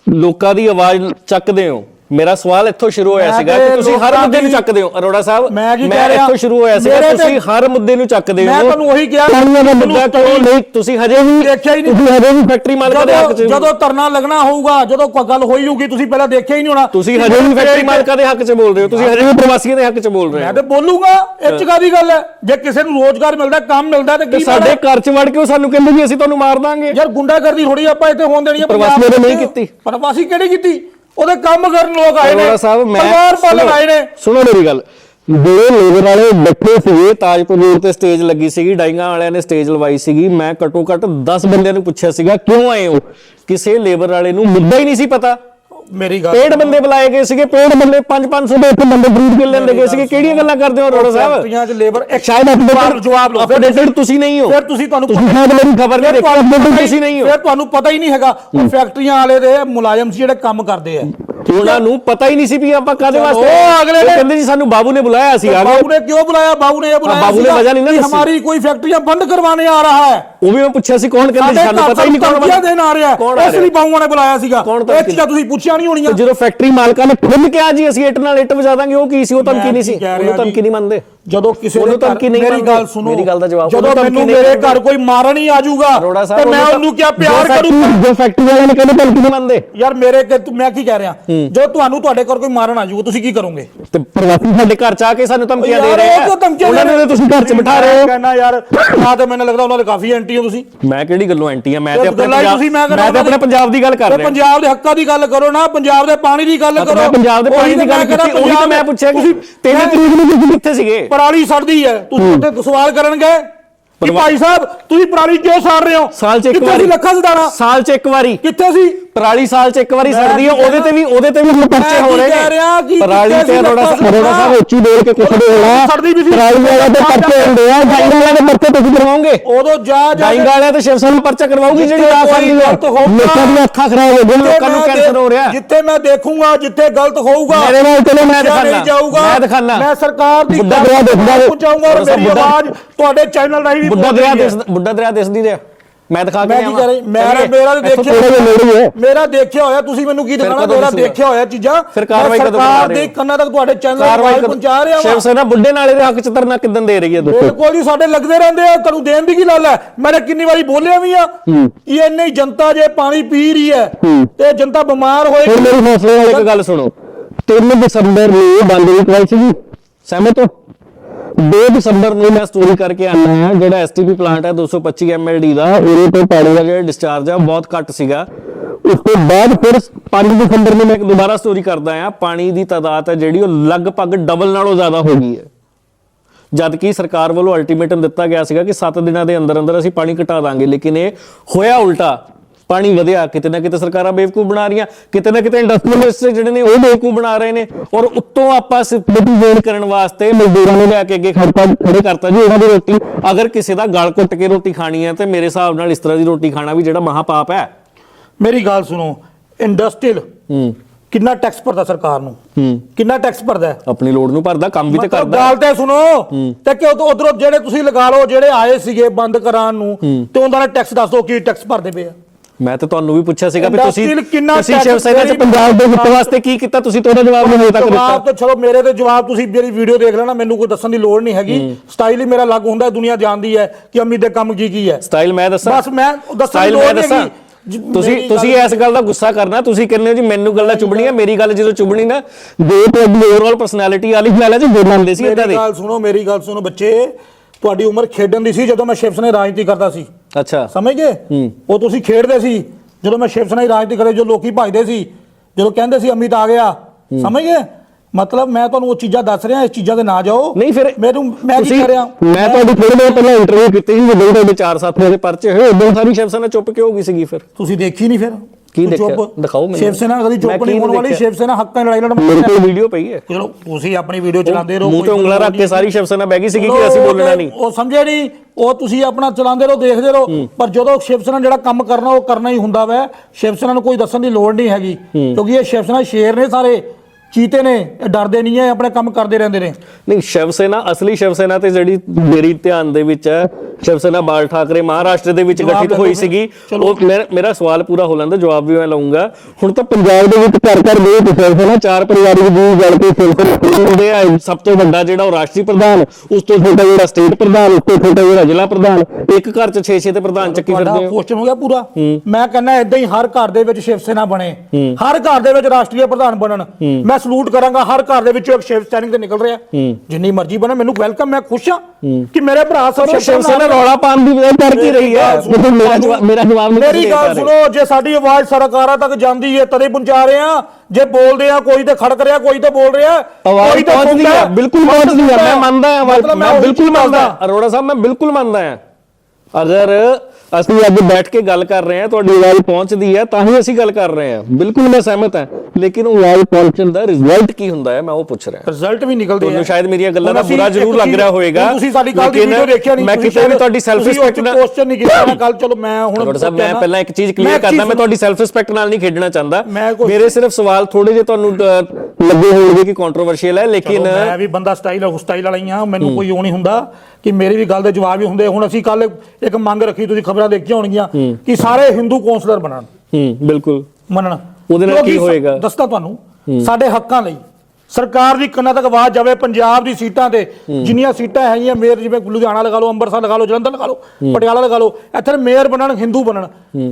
ਲੋਕਾਂ ਦੀ ਆਵਾਜ਼ ਚੱਕਦੇ ਹੋ। ਮੇਰਾ ਸਵਾਲ ਇੱਥੋਂ ਸ਼ੁਰੂ ਹੋਇਆ ਮੈਂ ਸੀਗਾ ਕਿ ਤੁਸੀਂ ਹਰ ਮੁੱਦੇ ਨੂੰ ਚੱਕਦੇ ਹੋ ਅਰੋੜਾ ਸਾਹਿਬ ਮੈਂ ਕੀ ਕਹਿ ਰਿਹਾ? ਇੱਥੋਂ ਸ਼ੁਰੂ ਹੋਇਆ ਸੀਗਾ ਤੁਸੀਂ ਹਰ ਮੁੱਦੇ ਨੂੰ ਚੱਕਦੇ ਹੋ ਮੈਂ ਤੁਹਾਨੂੰ ਉਹੀ ਕਿਹਾ ਦਾ ਮੁੱਦਾ ਕਿਉਂ ਨਹੀਂ ਤੁਸੀਂ ਹਜੇ ਵੀ ਦੇਖਿਆ ਹੀ ਨਹੀਂ। ਤੁਸੀਂ ਹਜੇ ਵੀ ਫੈਕਟਰੀ ਮਾਲਕਾਂ ਦੇ ਹੱਕ 'ਚ ਜਦੋਂ ਧਰਨਾ ਲੱਗਣਾ ਹੋਊਗਾ ਜਦੋਂ ਕੋਈ ਗੱਲ ਹੋਈ ਹੋਊਗੀ ਤੁਸੀਂ ਪਹਿਲਾਂ ਦੇਖਿਆ ਹੀ ਨਹੀਂ ਹੋਣਾ ਤੁਸੀਂ ਹਜੇ ਵੀ ਫੈਕਟਰੀ ਮਾਲਕਾਂ ਦੇ ਹੱਕ 'ਚ ਬੋਲ ਰਹੇ ਹੋ ਤੁਸੀਂ ਹਜੇ ਵੀ ਪ੍ਰਵਾਸੀਆਂ ਦੇ ਹੱਕ 'ਚ ਬੋਲ ਰਹੇ ਮੈਂ ਹੋ ਤੇ ਬੋਲੂਗਾ ਇਹ ਚ ਕਾਦੀ ਗੱਲ ਹੈ ਜੇ ਕਿਸੇ ਨੂੰ ਰੋਜ਼ਗਾਰ ਮਿਲਦਾ ਕੰਮ ਮਿਲਦਾ ਤੇ ਕੀ ਸਾਡੇ? ਘਰ 'ਚ ਵੜ ਕੇ ਉਹ ਸਾਨੂੰ ਕਹਿੰਦੇ ਜੀ ਅਸੀਂ ਤੁਹਾਨੂੰ ਮਾਰ ਦਾਂਗੇ ਯਾਰ ਗੁੰਡਾਗਰਦੀ ਥੋੜੀ ਆਪਾਂ ਇੱਥੇ ਹੋਣ ਦੇਣੀ ਹੈ ਪ੍ਰਵਾਸੀਆਂ ਨੇ ਨਹੀਂ। ਕੀਤੀ। ਪ੍ਰਵਾਸੀ ਕਿਹੜੀ ਕੀਤੀ ਉਹਦੇ ਕੰਮ ਕਰਨ ਲੋਕ ਆਏ ਨੇ ਅਰੋੜਾ ਸਾਹਿਬ ਮੈਂ ਪਰਿਵਾਰ ਪਾਲਣ ਆਏ ਨੇ। ਸੁਣੋ ਮੇਰੀ ਗੱਲ। ਜਿਹੜੇ ਲੇਬਰ ਵਾਲੇ ਬੈਠੇ ਸੀਗੇ ਤਾਜਪੁਰ ਰੋਡ ਤੇ ਸਟੇਜ ਲੱਗੀ ਸੀਗੀ ਡਾਈਆਂ ਵਾਲਿਆਂ ਨੇ ਸਟੇਜ ਲਵਾਈ ਸੀਗੀ। ਮੈਂ ਘੱਟੋ ਘੱਟ 10 ਬੰਦਿਆਂ ਨੂੰ ਪੁੱਛਿਆ ਸੀਗਾ ਕਿਉਂ ਆਏ ਹੋ? ਕਿਸੇ ਲੇਬਰ ਵਾਲੇ ਨੂੰ ਮੁੱਦਾ ਹੀ ਨਹੀਂ ਸੀ ਪਤਾ। ਮੇਰੀ ਗੱਲ ਪੇੜ ਬੰਦੇ ਬੁਲਾਏ ਗਏ ਸੀਗੇ ਪੇੜ ਬੰਦੇ 5-500 ਦੇ ਇੱਥੇ ਬੰਦੇ ਖਰੀਦ ਕੇ ਲੈਂਦੇ ਗਏ ਸੀਗੇ। ਕਿਹੜੀਆਂ ਗੱਲਾਂ ਕਰਦੇ ਹੋ ਰੋੜਾ ਸਾਹਿਬ? ਫੈਕਟਰੀਆਂ 'ਚ ਲੇਬਰ ਇੱਕ ਸ਼ਾਇਦ ਸਵਾਲ ਜਵਾਬ ਲਓ। ਅਪਡੇਟਡ ਤੁਸੀਂ ਨਹੀਂ ਹੋ। ਫਿਰ ਤੁਸੀਂ ਤੁਹਾਨੂੰ ਤੁਸੀਂ ਸ਼ਾਇਦ ਮੇਰੀ ਖਬਰ ਨਹੀਂ ਦੇਖੀ ਅਪਡੇਟਡ ਤੁਸੀਂ ਨਹੀਂ ਹੋ। ਫਿਰ ਤੁਹਾਨੂੰ ਪਤਾ ਹੀ ਨਹੀਂ ਹੈਗਾ ਉਹ ਫੈਕਟਰੀਆਂ ਵਾਲੇ ਦੇ ਮੁਲਾਜ਼ਮ ਸੀ ਜਿਹੜੇ ਕੰਮ ਕਰਦੇ ਆ। ਉਹਨਾਂ ਨੂੰ ਪਤਾ ਹੀ ਨਹੀਂ ਸੀ ਵੀ ਆਪਾਂ ਕਾਦੇ ਵਾਸਤੇ ਉਹ ਅਗਲੇ ਨੇ ਕਹਿੰਦੇ ਜੀ ਸਾਨੂੰ ਬਾਬੂ ਨੇ ਬੁਲਾਇਆ ਸੀ ਆ ਬਾਬੂ ਨੇ ਕਿਉਂ ਬੁਲਾਇਆ? ਬਾਬੂ ਨੇ ਇਹ ਬੁਲਾਇਆ ਬਾਬੂ ਨੇ ਵਜ੍ਹਾ ਨਹੀਂ ਨਾ ਦੱਸੀ। ਹਮਾਰੀ ਕੋਈ ਫੈਕਟਰੀਆਂ ਬੰਦ ਕਰਵਾਣੇ ਆ ਰਹਾ ਹੈ। ਉਹ ਵੀ ਮੈਂ ਪੁੱਛਿਆ ਸੀ ਕੌਣ ਕਹਿੰਦੇ ਸਾਨੂੰ ਪਤਾ ਹੀ ਨਹੀਂ ਕੌਣ ਬੰਦ ਦੇਣ ਆ ਰਿਹਾ ਇਸ ਲਈ ਬਾਬੂਆਂ ਨੇ ਬੁਲਾਇਆ ਸੀਗਾ। ਇਹ ਚੀਜ਼ਾਂ ਤੁਸੀਂ ਪੁੱਛਿਆ ਨਹੀਂ ਹੋਣੀਆਂ। ਜਦੋਂ ਫੈਕਟਰੀ ਮਾਲਕਾਂ ਨੇ ਖੁੱਲ ਕੇ ਆ ਜੀ ਅਸੀਂ ਇੱਟ ਨਾਲ ਇੱਟ ਵਜਾ ਦਾਂਗੇ ਉਹ ਕੀ ਸੀ? ਉਹ ਧਮਕੀ ਨਹੀਂ ਸੀ। ਉਹ ਧਮਕੀ ਨਹੀਂ ਮੰਨਦੇ। ਜਦੋਂ ਕਿਸੇ ਦੇ ਧਮਕੀ ਨਹੀਂ ਮੇਰੀ। ਗੱਲ ਸੁਣੋ। ਮੇਰੀ ਗੱਲ ਦਾ ਜਵਾਬ ਜਦੋਂ ਮੈਨੂੰ ਮੇਰੇ। ਘਰ ਕੋਈ ਮਾਰਨ ਹੀ ਆ ਜਾਊਗਾ ਤੇ ਮੈਂ ਉਹਨੂੰ ਕਿਆ ਪਿਆਰ ਜੋ ਕਰੂੰਗਾ ਜੋ ਫੈਕਟਰੀ ਵਾਲਿਆਂ ਨੇ ਕਹਿੰਦੇ ਧਮਕੀ ਨਹੀਂ ਮੰਨਦੇ। ਯਾਰ ਮੇਰੇ ਕਿ ਤੂੰ- ਮੈਂ ਕੀ ਕਹਿ ਰਿਹਾ? ਜਦੋਂ ਤੁਹਾਨੂੰ ਤੁਹਾਡੇ ਘਰ ਕੋਈ ਮਾਰਨ ਆ ਜਾਊਗਾ ਤੁਸੀਂ ਕੀ ਕਰੋਗੇ? ਤੇ ਪ੍ਰਵਾਸੀ ਸਾਡੇ ਘਰ ਚ ਆ ਕੇ ਸਾਨੂੰ ਧਮਕੀਆਂ ਦੇ ਰਹੇ ਧਮਕੀਆਂ ਉਹਨਾਂ ਨੇ ਤੁਸੀਂ ਘਰ ਚ ਬਿਠਾ ਰਹੇ ਹੋ। ਕਹਿੰਦਾ ਯਾਰ ਆ ਤੇ ਮੈਨੂੰ ਲੱਗਦਾ ਉਹਨਾਂ ਦੇ ਕਾਫੀ ਐਂਟੀ ਹੋ ਤੁਸੀਂ। ਮੈਂ ਕਿਹੜੀ ਗੱਲੋਂ ਐਂਟੀ ਆ? ਮੈਂ ਤੇ ਆਪਣੇ ਮੈਂ ਤੇ ਆਪਣੇ ਪੰਜਾਬ ਦੀ ਗੱਲ ਕਰ ਰਿਹਾ। ਪੰਜਾਬ ਦੇ ਹੱਕਾਂ ਦੀ ਗੱਲ ਕਰੋ ਨਾ ਪੰਜਾਬ ਦੇ ਪਾਣੀ ਦੀ ਗੱਲ ਕਰੋ। ਪੰਜਾਬ ਦੇ ਪਾਣੀ ਦੀ ਗੱਲ ਕੀਤੀ ਉਹੀ ਤਾਂ ਮੈਂ ਪੁੱਛਿਆ ਕਿ ਤੁਸੀਂ 3 ਤਰੀਕ ਨੂੰ ਕਿੱਥੇ ਸੀਗੇ? ਪਰਾਲੀ ਸੜਦੀ ਹੈ। ਤੁਸੀਂ ਉੱਤੇ ਸਵਾਲ ਕਰਨ ਗਏ ਕਿ ਭਾਈ ਸਾਹਿਬ ਤੁਸੀਂ ਪਰਾਲੀ ਕਿਉਂ ਸਾੜ ਰਹੇ ਹੋ? ਸਾਲ ਚ ਇੱਕ ਕਿੱਥੇ ਵਾਰੀ। ਲੱਖਾਂ ਸਦਾਣਾ ਸਾਲ ਚ ਇੱਕ ਵਾਰੀ। ਕਿੱਥੇ ਸੀ? ਪਰਾਲੀ ਸਾਲ ਚ ਇੱਕ ਵਾਰੀ ਹੈ ਕੀ ਉਹਦੇ ਤੇ ਵੀ ਉਹਦੇ ਤੇ ਵੀ ਹੁਣ ਪਰਚੇ ਹੋ ਰਹੇ ਨੇ। ਪਰਾਲੀ ਤੇ ਅਰੋੜਾ ਅਰੋੜਾ ਸਾਹਿਬ? ਉੱਚੀ ਬੋਲ ਕੇ ਕੁਛ ਨਹੀਂ ਹੋਣਾ ਸਰਦੀ ਵੀ ਸੀ। ਪਰਾਲੀ ਵਾਲਿਆਂ ਦੇ ਪਰਚੇ ਹੁੰਦੇ ਆ ਡਾਈਂਗ ਵਾਲਿਆਂ ਦੇ ਪਰਚੇ ਤੁਸੀਂ ਕਰਵਾਓਗੇ? ਉਦੋਂ ਜਾ ਜਾ ਡਾਈਂਗ ਵਾਲਿਆਂ ਤੇ ਸ਼ਿਵ ਸੈਨਾ ਪਰਚਾ ਕਰਵਾਓਗੀ ਜਿਹੜੀ ਆ ਸਕਦੀ ਹੈ ਲੋਕਾਂ ਦੀਆਂ ਅੱਖਾਂ ਖਰਾਬ ਹੋ ਗਈਆਂ ਲੋਕਾਂ ਨੂੰ ਕੈਂਸਰ ਹੋ ਰਿਹਾ। ਜਿੱਥੇ ਮੈਂ ਦੇਖੂੰਗਾ ਜਿੱਥੇ ਗਲਤ ਹੋਊਗਾ ਮੇਰੇ ਨਾਲ ਚਲੋ ਮੈਂ ਦਿਖਾਣਾ ਮੈਂ ਦਿਖਾਣਾ ਮੈਂ ਸਰਕਾਰ ਦੀ ਬੁੱਢਾ ਦਰਿਆ ਦਿਖਦਾ ਔਰ ਬੁੱਢਾ- ਮੇਰੀ ਆਵਾਜ਼ ਤੁਹਾਡੇ ਚੈਨਲ ਰਾਹੀਂ ਵੀ ਬੁੱਢਾ ਦਰਿਆ ਬੁੱਢਾ ਦਰਿਆ ਦਿਸਦੀ ਰਿਹਾ ਮੈਂ ਦਿਖਾ ਕੇ ਮੈਂ ਕੀ ਲਿਆਵਾਂ? ਕਰ ਮੇਰਾ ਤਾਂ ਇੱਥੋਂ ਦੇਖਿਆ ਥੋੜ੍ਹਾ ਜਿਹਾ ਨੇੜੇ ਹੀ ਹੈ। ਮੇਰਾ ਦੇਖਿਆ ਹੋਇਆ ਤੁਸੀਂ ਮੈਨੂੰ ਕੀ ਦਿਖਾਣਾ ਕਦੋਂ ਮੇਰਾ ਦੱਸੂਗਾ? ਦੇਖਿਆ ਹੋਇਆ ਚੀਜ਼ਾਂ। ਫਿਰ ਕਾਰਵਾਈ ਮੈਂ ਕਦੋਂ ਸਰਕਾਰ ਰਹੇ ਦੇ ਹੋ? ਕੰਨਾਂ ਤੱਕ ਤੁਹਾਡੇ ਚੈਨਲ ਕਾਰਵਾਈ ਰਾਹੀਂ ਪਹੁੰਚਾ ਰਿਹਾ ਸ਼ਿਵ ਵਾਂ ਸੈਨਾ ਬੁੱਢੇ ਨਾਲੇ ਦੇ ਹੱਕ ਚ ਧਰਨਾ ਕਿਦਾਂ ਦੇ ਰਹੀ ਹੈ ਦੱਸੋ ਬਿਲਕੁਲ ਜੀ ਸਾਡੇ ਲੱਗਦੇ ਰਹਿੰਦੇ ਆ ਤੁਹਾਨੂੰ ਦੇਣ ਦੀ ਕੀ ਗੱਲ ਹੈ? ਮੈਂ ਕਿੰਨੀ ਵਾਰੀ ਬੋਲਿਆ ਵੀ ਆ ਕਿ ਇੰਨੀ ਜਨਤਾ ਜੇ ਪਾਣੀ ਪੀ ਰਹੀ ਹੈ ਤੇ ਜਨਤਾ ਬਿਮਾਰ ਹੋਏਗੀ ਮੇਰੀ ਹੌਸਲੇ ਵਾਲੀ ਇੱਕ ਗੱਲ ਸੁਣੋ। 3 ਦਸੰਬਰ ਨੂੰ ਬੰਦ ਨਹੀਂ ਕਰਵਾਈ ਸੀਗੀ ਸਹਿਮਤ ਹੋ? 2 ਦਸੰਬਰ ਨੂੰ ਮੈਂ ਸਟੋਰੀ ਕਰਕੇ ਆਣਾ ਹੈ, ਜਿਹੜਾ ਐਸਟੀਪੀ ਪਲਾਂਟ ਹੈ 225 ਐਮਐਲਡੀ ਦਾ, ਉਹਦੇ ਤੋਂ ਪਾਣੀ ਦਾ ਜਿਹੜਾ ਡਿਸਚਾਰਜ ਆ ਬਹੁਤ ਘੱਟ ਸੀਗਾ। ਉਸ ਤੋਂ ਬਾਅਦ ਫਿਰ 5 ਦਸੰਬਰ ਨੂੰ ਮੈਂ ਇੱਕ ਦੁਬਾਰਾ ਸਟੋਰੀ ਕਰਦਾ ਆ ਪਾਣੀ ਦੀ ਤਾਦਾਦ ਹੈ ਜਿਹੜੀ ਉਹ ਲਗਭਗ ਡਬਲ ਨਾਲੋਂ ਜ਼ਿਆਦਾ ਹੋ ਗਈ ਹੈ। ਜਦ ਕਿ ਸਰਕਾਰ ਵੱਲੋਂ ਅਲਟੀਮੇਟਮ ਦਿੱਤਾ ਗਿਆ ਸੀਗਾ ਕਿ 7 ਦਿਨਾਂ ਦੇ ਅੰਦਰ ਅੰਦਰ ਅਸੀਂ ਪਾਣੀ ਘਟਾ ਦਾਂਗੇ, ਲੇਕਿਨ ਇਹ ਹੋਇਆ ਉਲਟਾ। ਪਾਣੀ ਵਧਿਆ ਕਿਤੇ ਨਾ ਕਿਤੇ ਸਰਕਾਰਾਂ ਬੇਵਕੂਫ ਬਣਾ ਰਹੀਆਂ ਕਿਤੇ ਨਾ ਕਿਤੇ ਇੰਡਸਟਰੀਅਲਿਸਟ ਜਿਹੜੇ ਨੇ ਉਹ ਬੇਵਕੂਫ ਬਣਾ ਰਹੇ ਨੇ ਔਰ ਉੱਤੋਂ ਆਪਾਂ ਸਿਪਲਿਟੀ ਗੇਨ ਕਰਨ ਵਾਸਤੇ ਮਜ਼ਦੂਰਾਂ ਨੂੰ ਲਿਆ ਕੇ ਅੱਗੇ ਖੜਤਾ ਖੜੇ ਕਰਤਾ ਜੀ ਉਹਨਾਂ ਦੀ ਰੋਟੀ ਅਗਰ ਕਿਸੇ ਦਾ ਗਲ ਘੁੱਟ ਕੇ ਰੋਟੀ ਖਾਣੀ ਹੈ ਤੇ ਮੇਰੇ ਹਿਸਾਬ ਨਾਲ ਇਸ ਤਰ੍ਹਾਂ ਦੀ ਰੋਟੀ ਖਾਣਾ ਵੀ ਜਿਹੜਾ ਮਹਾਪਾਪ ਹੈ। ਮੇਰੀ ਗੱਲ ਸੁਣੋ ਇੰਡਸਟਰੀਅਲ ਹੂੰ। ਕਿੰਨਾ ਟੈਕਸ ਭਰਦਾ ਸਰਕਾਰ ਨੂੰ? ਹੂੰ। ਕਿੰਨਾ ਟੈਕਸ ਭਰਦਾ? ਆਪਣੀ ਲੋੜ ਨੂੰ ਭਰਦਾ ਕੰਮ ਵੀ ਤੇ ਕਰਦਾ। ਗੱਲ ਤੇ ਸੁਣੋ ਤੇ ਕਿ ਉਧਰੋਂ ਜਿਹੜੇ ਤੁਸੀਂ ਲਗਾ ਲਓ ਜਿਹੜੇ ਆਏ ਸੀਗੇ ਬੰਦ ਕਰਾਉਣ ਨੂੰ ਤੇ ਉਹਨਾਂ ਦਾ ਟੈਕਸ ਦੱਸ ਦਿਓ ਕੀ ਟੈਕਸ ਭਰਦੇ ਪਏ ਆ। ਮੈਂ ਤਾਂ ਤੁਹਾਨੂੰ ਵੀ ਪੁੱਛਿਆ ਸੀਗਾ ਵੀ ਤੁਸੀਂ ਤੁਸੀਂ ਸ਼ਿਵ ਸੈਨਾ ਚ ਪੰਜਾਬ ਦੇ ਹਿੱਤ ਵਾਸਤੇ ਕੀ ਕੀਤਾ? ਤੁਸੀਂ ਤਾਂ ਉਹਦਾ ਜਵਾਬ ਨਹੀਂ ਹਜੇ ਤੱਕ ਜਵਾਬ ਤਾਂ ਚਲੋ ਮੇਰੇ ਤੇ ਜਵਾਬ ਤੁਸੀਂ ਮੇਰੀ ਵੀਡੀਓ ਦੇਖ ਲੈਣਾ ਮੈਨੂੰ ਕੋਈ ਦੱਸਣ ਦੀ ਲੋੜ ਨਹੀਂ ਹੈਗੀ। ਸਟਾਈਲ ਹੀ ਮੇਰਾ ਲੱਗ ਹੁੰਦਾ ਦੁਨੀਆ ਜਾਣਦੀ ਹੈ ਕਿ ਅਮੀ ਦੇ ਕੰਮ ਕੀ ਕੀ ਹੈ। ਸਟਾਈਲ ਮੈਂ ਦੱਸਾਂ। ਬਸ ਮੈਂ ਦੱਸਣ ਦੀ ਲੋੜ ਨਹੀਂ ਹੈਗੀ। ਤੁਸੀਂ ਤੁਸੀਂ ਇਸ ਗੱਲ ਦਾ ਗੁੱਸਾ ਕਰਨਾ ਤੁਸੀਂ ਕਹਿੰਦੇ ਹੋ ਜੀ ਮੈਨੂੰ ਗੱਲਾਂ ਚੁਬਣੀਆਂ ਮੇਰੀ ਗੱਲ ਜਦੋਂ ਚੁਬਣੀ ਨਾ ਜੇ ਤੁਹਾਡੀ ਓਵਰਆਲ ਪਰਸਨੈਲਿਟੀ ਵਾਲੀ ਗੱਲ ਹੈ ਜੀ ਬੋਲ ਲੈਂਦੇ ਸੀ ਇਦਾਂ ਮੇਰੀ ਦੇ। ਗੱਲ ਸੁਣੋ ਮੇਰੀ ਗੱਲ ਸੁਣੋ ਬੱਚੇ ਤੁਹਾਡੀ ਉਮਰ ਖੇਡਣ ਦੀ ਸੀ ਜਦੋਂ ਮੈਂ ਸ਼ਿਵ ਸੈਨਾ ਰਾਜਨੀਤੀ ਕਰਦਾ ਸੀ। ਅੱਛਾ। ਸਮਝ ਗਏ? ਉਹ ਤੁਸੀਂ ਖੇਡਦੇ ਸੀ ਜਦੋਂ ਮੈਂ ਸ਼ਿਵ ਸੈਨਾ ਦੀ ਰਾਜਨੀਤੀ ਕਰੇ ਜੋ ਲੋਕੀ ਭਜਦੇ ਸੀ ਜਦੋਂ ਕਹਿੰਦੇ ਸੀ ਅਮਿਤ ਆ ਗਿਆ। ਸਮਝ ਗਏ? ਮਤਲਬ ਮੈਂ ਤੁਹਾਨੂੰ ਉਹ ਚੀਜ਼ਾਂ ਦੱਸ ਰਿਹਾ ਇਸ ਚੀਜ਼ਾਂ ਦੇ ਨਾ ਜਾਓ। ਨਹੀਂ ਫਿਰ ਮੈਨੂੰ ਮੈਂ ਕੀ ਤੁਸੀਂ- ਕਰ ਰਿਹਾ? ਮੈਂ ਤੁਹਾਡੀ ਥੋੜੇ ਦਿਨ ਪਹਿਲਾਂ ਇੰਟਰਵਿਊ ਕੀਤੀ ਸੀ ਜਦੋਂ ਤੁਹਾਡੇ ਚਾਰ ਸਾਥੀਆਂ ਦੇ ਪਰਚੇ ਹੋਏ ਉਦੋਂ ਸਾਰੀ ਸ਼ਿਵ ਸੈਨਾ ਚੁੱਪ ਕਿਉਂ ਹੋ ਗਈ ਸੀਗੀ ਫਿਰ? ਤੁਸੀਂ ਦੇਖੀ ਨਹੀਂ ਫਿਰ। ਕੀ ਦੇਖਿਆ? ਦਿਖਾਓ ਮੈਨੂੰ। ਸ਼ਿਵ ਸੈਨਾ ਕਦੀ ਮੈਂ ਚੁੱਪ ਕੀ ਨਹੀਂ ਹੋਣ ਵਾਲੀ? ਸ਼ਿਵ ਸੈਨਾ ਹੱਕਾਂ ਦੀ ਲੜਾਈ ਲੜਨ ਮੇਰੇ ਕੋਲ ਵੀਡੀਓ ਪਈ ਹੈ। ਚਲੋ ਤੁਸੀਂ ਆਪਣੀ ਵੀਡੀਓ ਚਲਾਉਂਦੇ ਰਹੋ ਮੂੰਹ ਤੇ ਉਂਗਲਾਂ ਰੱਖ ਕੇ ਸਾਰੀ ਸ਼ਿਵ ਸੈਨਾ ਬਹਿ ਗਈ ਕਿ ਅਸੀਂ ਬੋਲਣਾ ਨਹੀਂ। ਉਹ ਸਮਝੇ ਨਹੀਂ ਉਹ ਤੁਸੀਂ ਆਪਣਾ ਚਲਾਉਂਦੇ ਰਹੋ ਦੇਖਦੇ ਰਹੋ। ਪਰ ਜਦੋਂ ਸ਼ਿਵ ਸੈਨਾ ਜਿਹੜਾ ਕੰਮ ਕਰਨਾ ਉਹ ਕਰਨਾ ਹੀ ਹੁੰਦਾ ਵੈ। ਸ਼ਿਵ ਸੈਨਾ ਨੂੰ ਕੋਈ ਦੱਸਣ ਦੀ ਲੋੜ ਨਹੀਂ ਹੈਗੀ। ਕਿਉਂਕਿ ਇਹ ਸ਼ਿਵ ਸੈਨਾ ਸ਼ੇਰ ਨੇ ਸਾਰੇ। ਚੀਤੇ ਨੇ ਡਰਦੇ ਨਹੀਂ ਹੈ ਆਪਣੇ ਕੰਮ ਕਰਦੇ ਰਹਿੰਦੇ ਨੇ। ਨਹੀਂ ਸ਼ਿਵ ਸੈਨਾ ਅਸਲੀ ਸ਼ਿਵ ਸੈਨਾ ਤੇ ਜਿਹੜੀ ਮੇਰੀ ਧਿਆਨ ਦੇ ਵਿੱਚ ਹੈ ਸ਼ਿਵ ਸੈਨਾ ਬਾਲ ਠਾਕਰੇ ਮਹਾਰਾਸ਼ਟਰ ਦੇ ਵਿੱਚ ਗਠਿਤ ਹੋਈ। ਸੀਗੀ। ਉਹ ਮੇਰਾ- ਸਵਾਲ ਪੂਰਾ ਹੋ ਲੈਂਦਾ ਜਵਾਬ ਵੀ ਮੈਂ ਲਵਾਂਗਾ ਹੁਣ ਤਾਂ ਪੰਜਾਬ ਦੇ ਵਿੱਚ ਘਰ ਘਰ ਦੇ ਵਿੱਚ ਸ਼ਿਵ ਸੈਨਾ ਚਾਰ ਪਰਿਵਾਰਿਕ ਜੀ ਜਲ ਕੇ ਸ਼ਿਵ ਸੈਨਾ ਹੁੰਦੇ ਆ। ਸਭ ਤੋਂ ਵੱਡਾ ਜਿਹੜਾ ਉਹ ਰਾਸ਼ਟਰੀ ਪ੍ਰਧਾਨ ਉਸ ਤੋਂ ਛੋਟਾ ਜਿਹੜਾ ਸਟੇਟ ਪ੍ਰਧਾਨ ਉਸ ਤੋਂ ਛੋਟਾ ਜਿਹੜਾ ਜ਼ਿਲ੍ਹਾ ਪ੍ਰਧਾਨ। ਇੱਕ ਘਰ 'ਚ 6-6 ਤੇ ਪ੍ਰਧਾਨ ਚੱਕੀ ਫਿਰਦੇ ਹੋ ਕੁਐਸਚਨ ਹੋ ਗਿਆ ਪੂਰਾ। ਮੈਂ ਕਹਿੰਦਾ ਇਦਾਂ ਹੀ ਹਰ ਘਰ ਦੇ ਵਿੱਚ ਸ਼ਿਵ ਸੈਨਾ ਬਣੇ। ਹਰ ਘਰ ਦੇ ਵਿੱਚ ਰਾਸ਼ਟਰੀ ਪ੍ਰਧਾਨ ਬਣਨ। ਮੈਂ ਸਲੂਟ ਕਰਾਂਗਾ ਹਰ ਘਰ ਦੇ ਵਿੱਚੋਂ ਇੱਕ ਸ਼ਿਵ ਸੈਨਿਕ ਤੇ ਨਿਕਲ ਰਿਹਾ। ਜਿੰਨੀ ਮਰਜ਼ੀ ਬਣੇ ਮੈਨੂੰ ਵੈਲਕਮ ਮੈਂ ਖੁਸ਼ ਹਾਂ ਕਿ ਮੇਰੇ ਭਰਾ ਸਭ ਸ਼ਿਵ ਸੈਨਾ ਰੌਲਾ ਪਾਉਣ ਦੀ ਵਜ੍ਹਾ ਕਰ ਕੀ ਰਹੀ ਹੈ। ਮੇਰਾ ਜਵਾਬ ਮੇਰਾ ਜਵਾਬ ਨਹੀਂ ਮੇਰੀ ਗੱਲ। ਸੁਣੋ ਜੇ ਸਾਡੀ ਆਵਾਜ਼ ਸਰਕਾਰਾਂ ਤੱਕ ਜਾਂਦੀ ਹੈ ਤਦੇ ਪਹੁੰਚਾ ਰਹੇ ਆ ਜੇ ਬੋਲਦੇ ਆ ਕੋਈ ਤੇ ਖੜਕ ਰਿਹਾ ਕੋਈ ਤੇ ਬੋਲ ਰਿਹਾ ਕੋਈ ਤੇ ਪਹੁੰਚਦੀ ਹੈ ਬਿਲਕੁਲ ਪਹੁੰਚਦੀ ਹੈ ਮੈਂ ਮੰਨਦਾ ਹਾਂ ਮੈਂ ਬਿਲਕੁਲ ਮੰਨਦਾ। ਅਰੋੜਾ ਸਾਹਿਬ ਮੈਂ ਬਿਲਕੁਲ ਮੰਨਦਾ ਹਾਂ। ਅਗਰ ਅਸੀਂ ਅੱਜ ਬੈਠ ਕੇ ਗੱਲ ਕਰ ਰਹੇ ਹਾਂ ਤੁਹਾਡੀ ਆਵਾਜ਼ ਪਹੁੰਚਦੀ ਹੈ ਤਾਂ ਹੀ ਅਸੀਂ ਗੱਲ ਕਰ ਰਹੇ ਹਾਂ। ਬਿਲਕੁਲ ਮੈਂ ਸਹਿਮਤ ਹਾਂ ਲੇਕਿਨ ਉਹ ਆਵਾਜ਼ ਪਹੁੰਚਣ ਦਾ ਰਿਜ਼ਲਟ ਕੀ ਹੁੰਦਾ ਹੈ ਮੈਂ ਉਹ ਪੁੱਛ ਰਿਹਾ। ਰਿਜ਼ਲਟ ਵੀ ਨਿਕਲਦੇ ਤੁਹਾਨੂੰ ਸ਼ਾਇਦ ਮੇਰੀਆਂ ਗੱਲਾਂ ਦਾ ਬੁਰਾ ਜ਼ਰੂਰ ਲੱਗ ਰਿਹਾ ਹੋਵੇਗਾ ਤੁਸੀਂ ਸਾਡੀ ਕੱਲ ਦੀ ਵੀਡੀਓ ਦੇਖਿਆ ਨਹੀਂ ਮੈਂ ਕਿਤੇ ਵੀ ਤੁਹਾਡੀ ਸੈਲਫ ਰਿਸਪੈਕਟ ਨਾਲ ਕੁਐਸਚਨ ਨਹੀਂ ਕੀਤਾ ਮੈਂ ਕੱਲ ਚਲੋ ਮੈਂ ਹੁਣ ਡਾਕਟਰ ਸਾਹਿਬ ਮੈਂ ਪਹਿਲਾਂ ਇੱਕ ਚੀਜ਼ ਕਲੀਅਰ ਕਰਦਾ ਮੈਂ ਤੁਹਾਡੀ ਸੈਲਫ ਰਿਸਪੈਕਟ ਨਾਲ ਨਹੀਂ ਖੇਡਣਾ ਚਾਹੁੰਦਾ। ਮੇਰੇ ਸਿਰਫ ਸਵਾਲ ਥੋੜੇ ਜਿਹੇ ਤੁਹਾਨੂੰ ਲੱਗੇ ਹੋਣਗੇ ਕਿ ਕੰਟਰੋਵਰਸ਼ੀਅਲ ਹੈ ਲੇਕਿਨ ਮੈਂ ਵੀ ਬੰਦਾ ਸਟਾਈਲ ਸਟਾਈਲ ਵਾਲਾ ਹੀ ਆ ਮੈਨੂੰ ਕੋਈ ਉਹ ਨਹੀਂ ਹੁੰਦਾ ਕਿ ਮੇਰੀ ਵੀ ਗੱਲ ਦੇ ਜਵਾਬ ਹੀ ਹੁੰਦੇ ਹੁਣ ਅਸੀਂ ਕੱਲ ਇੱਕ ਮੰਗ ਰੱਖੀ ਤੁਸੀਂ ਖਬਰਾਂ ਦੇਖੀਆਂ ਹੋਣਗੀਆਂ ਕਿ ਸਾਰੇ ਹਿੰਦੂ ਕੌਂਸਲਰ ਬਣਨ। ਹੂੰ ਬਿਲਕੁਲ। ਮੰਨਣ। ਉਹਦੇ ਨਾਲ ਕੀ ਹੋਏਗਾ? ਦੱਸਦਾ ਤੁਹਾਨੂੰ ਸਾਡੇ ਹੱਕਾਂ ਲਈ। ਸਰਕਾਰ ਦੀ ਕੰਨਾਂ ਤੱਕ ਆਵਾਜ਼ ਜਾਵੇ ਪੰਜਾਬ ਦੀ ਸੀਟਾਂ ਤੇ ਜਿੰਨੀਆਂ ਸੀਟਾਂ ਹੈਗੀਆਂ ਮੇਅਰ ਜਿਵੇਂ ਲੁਧਿਆਣਾ ਲਗਾ ਲਓ ਅੰਮ੍ਰਿਤਸਰ ਲਗਾ ਲਓ ਜਲੰਧਰ ਲਗਾ ਲਓ ਪਟਿਆਲਾ ਲਗਾ ਲਓ ਇੱਥੇ ਮੇਅਰ ਬਣਨ ਹਿੰਦੂ ਬਣਨ।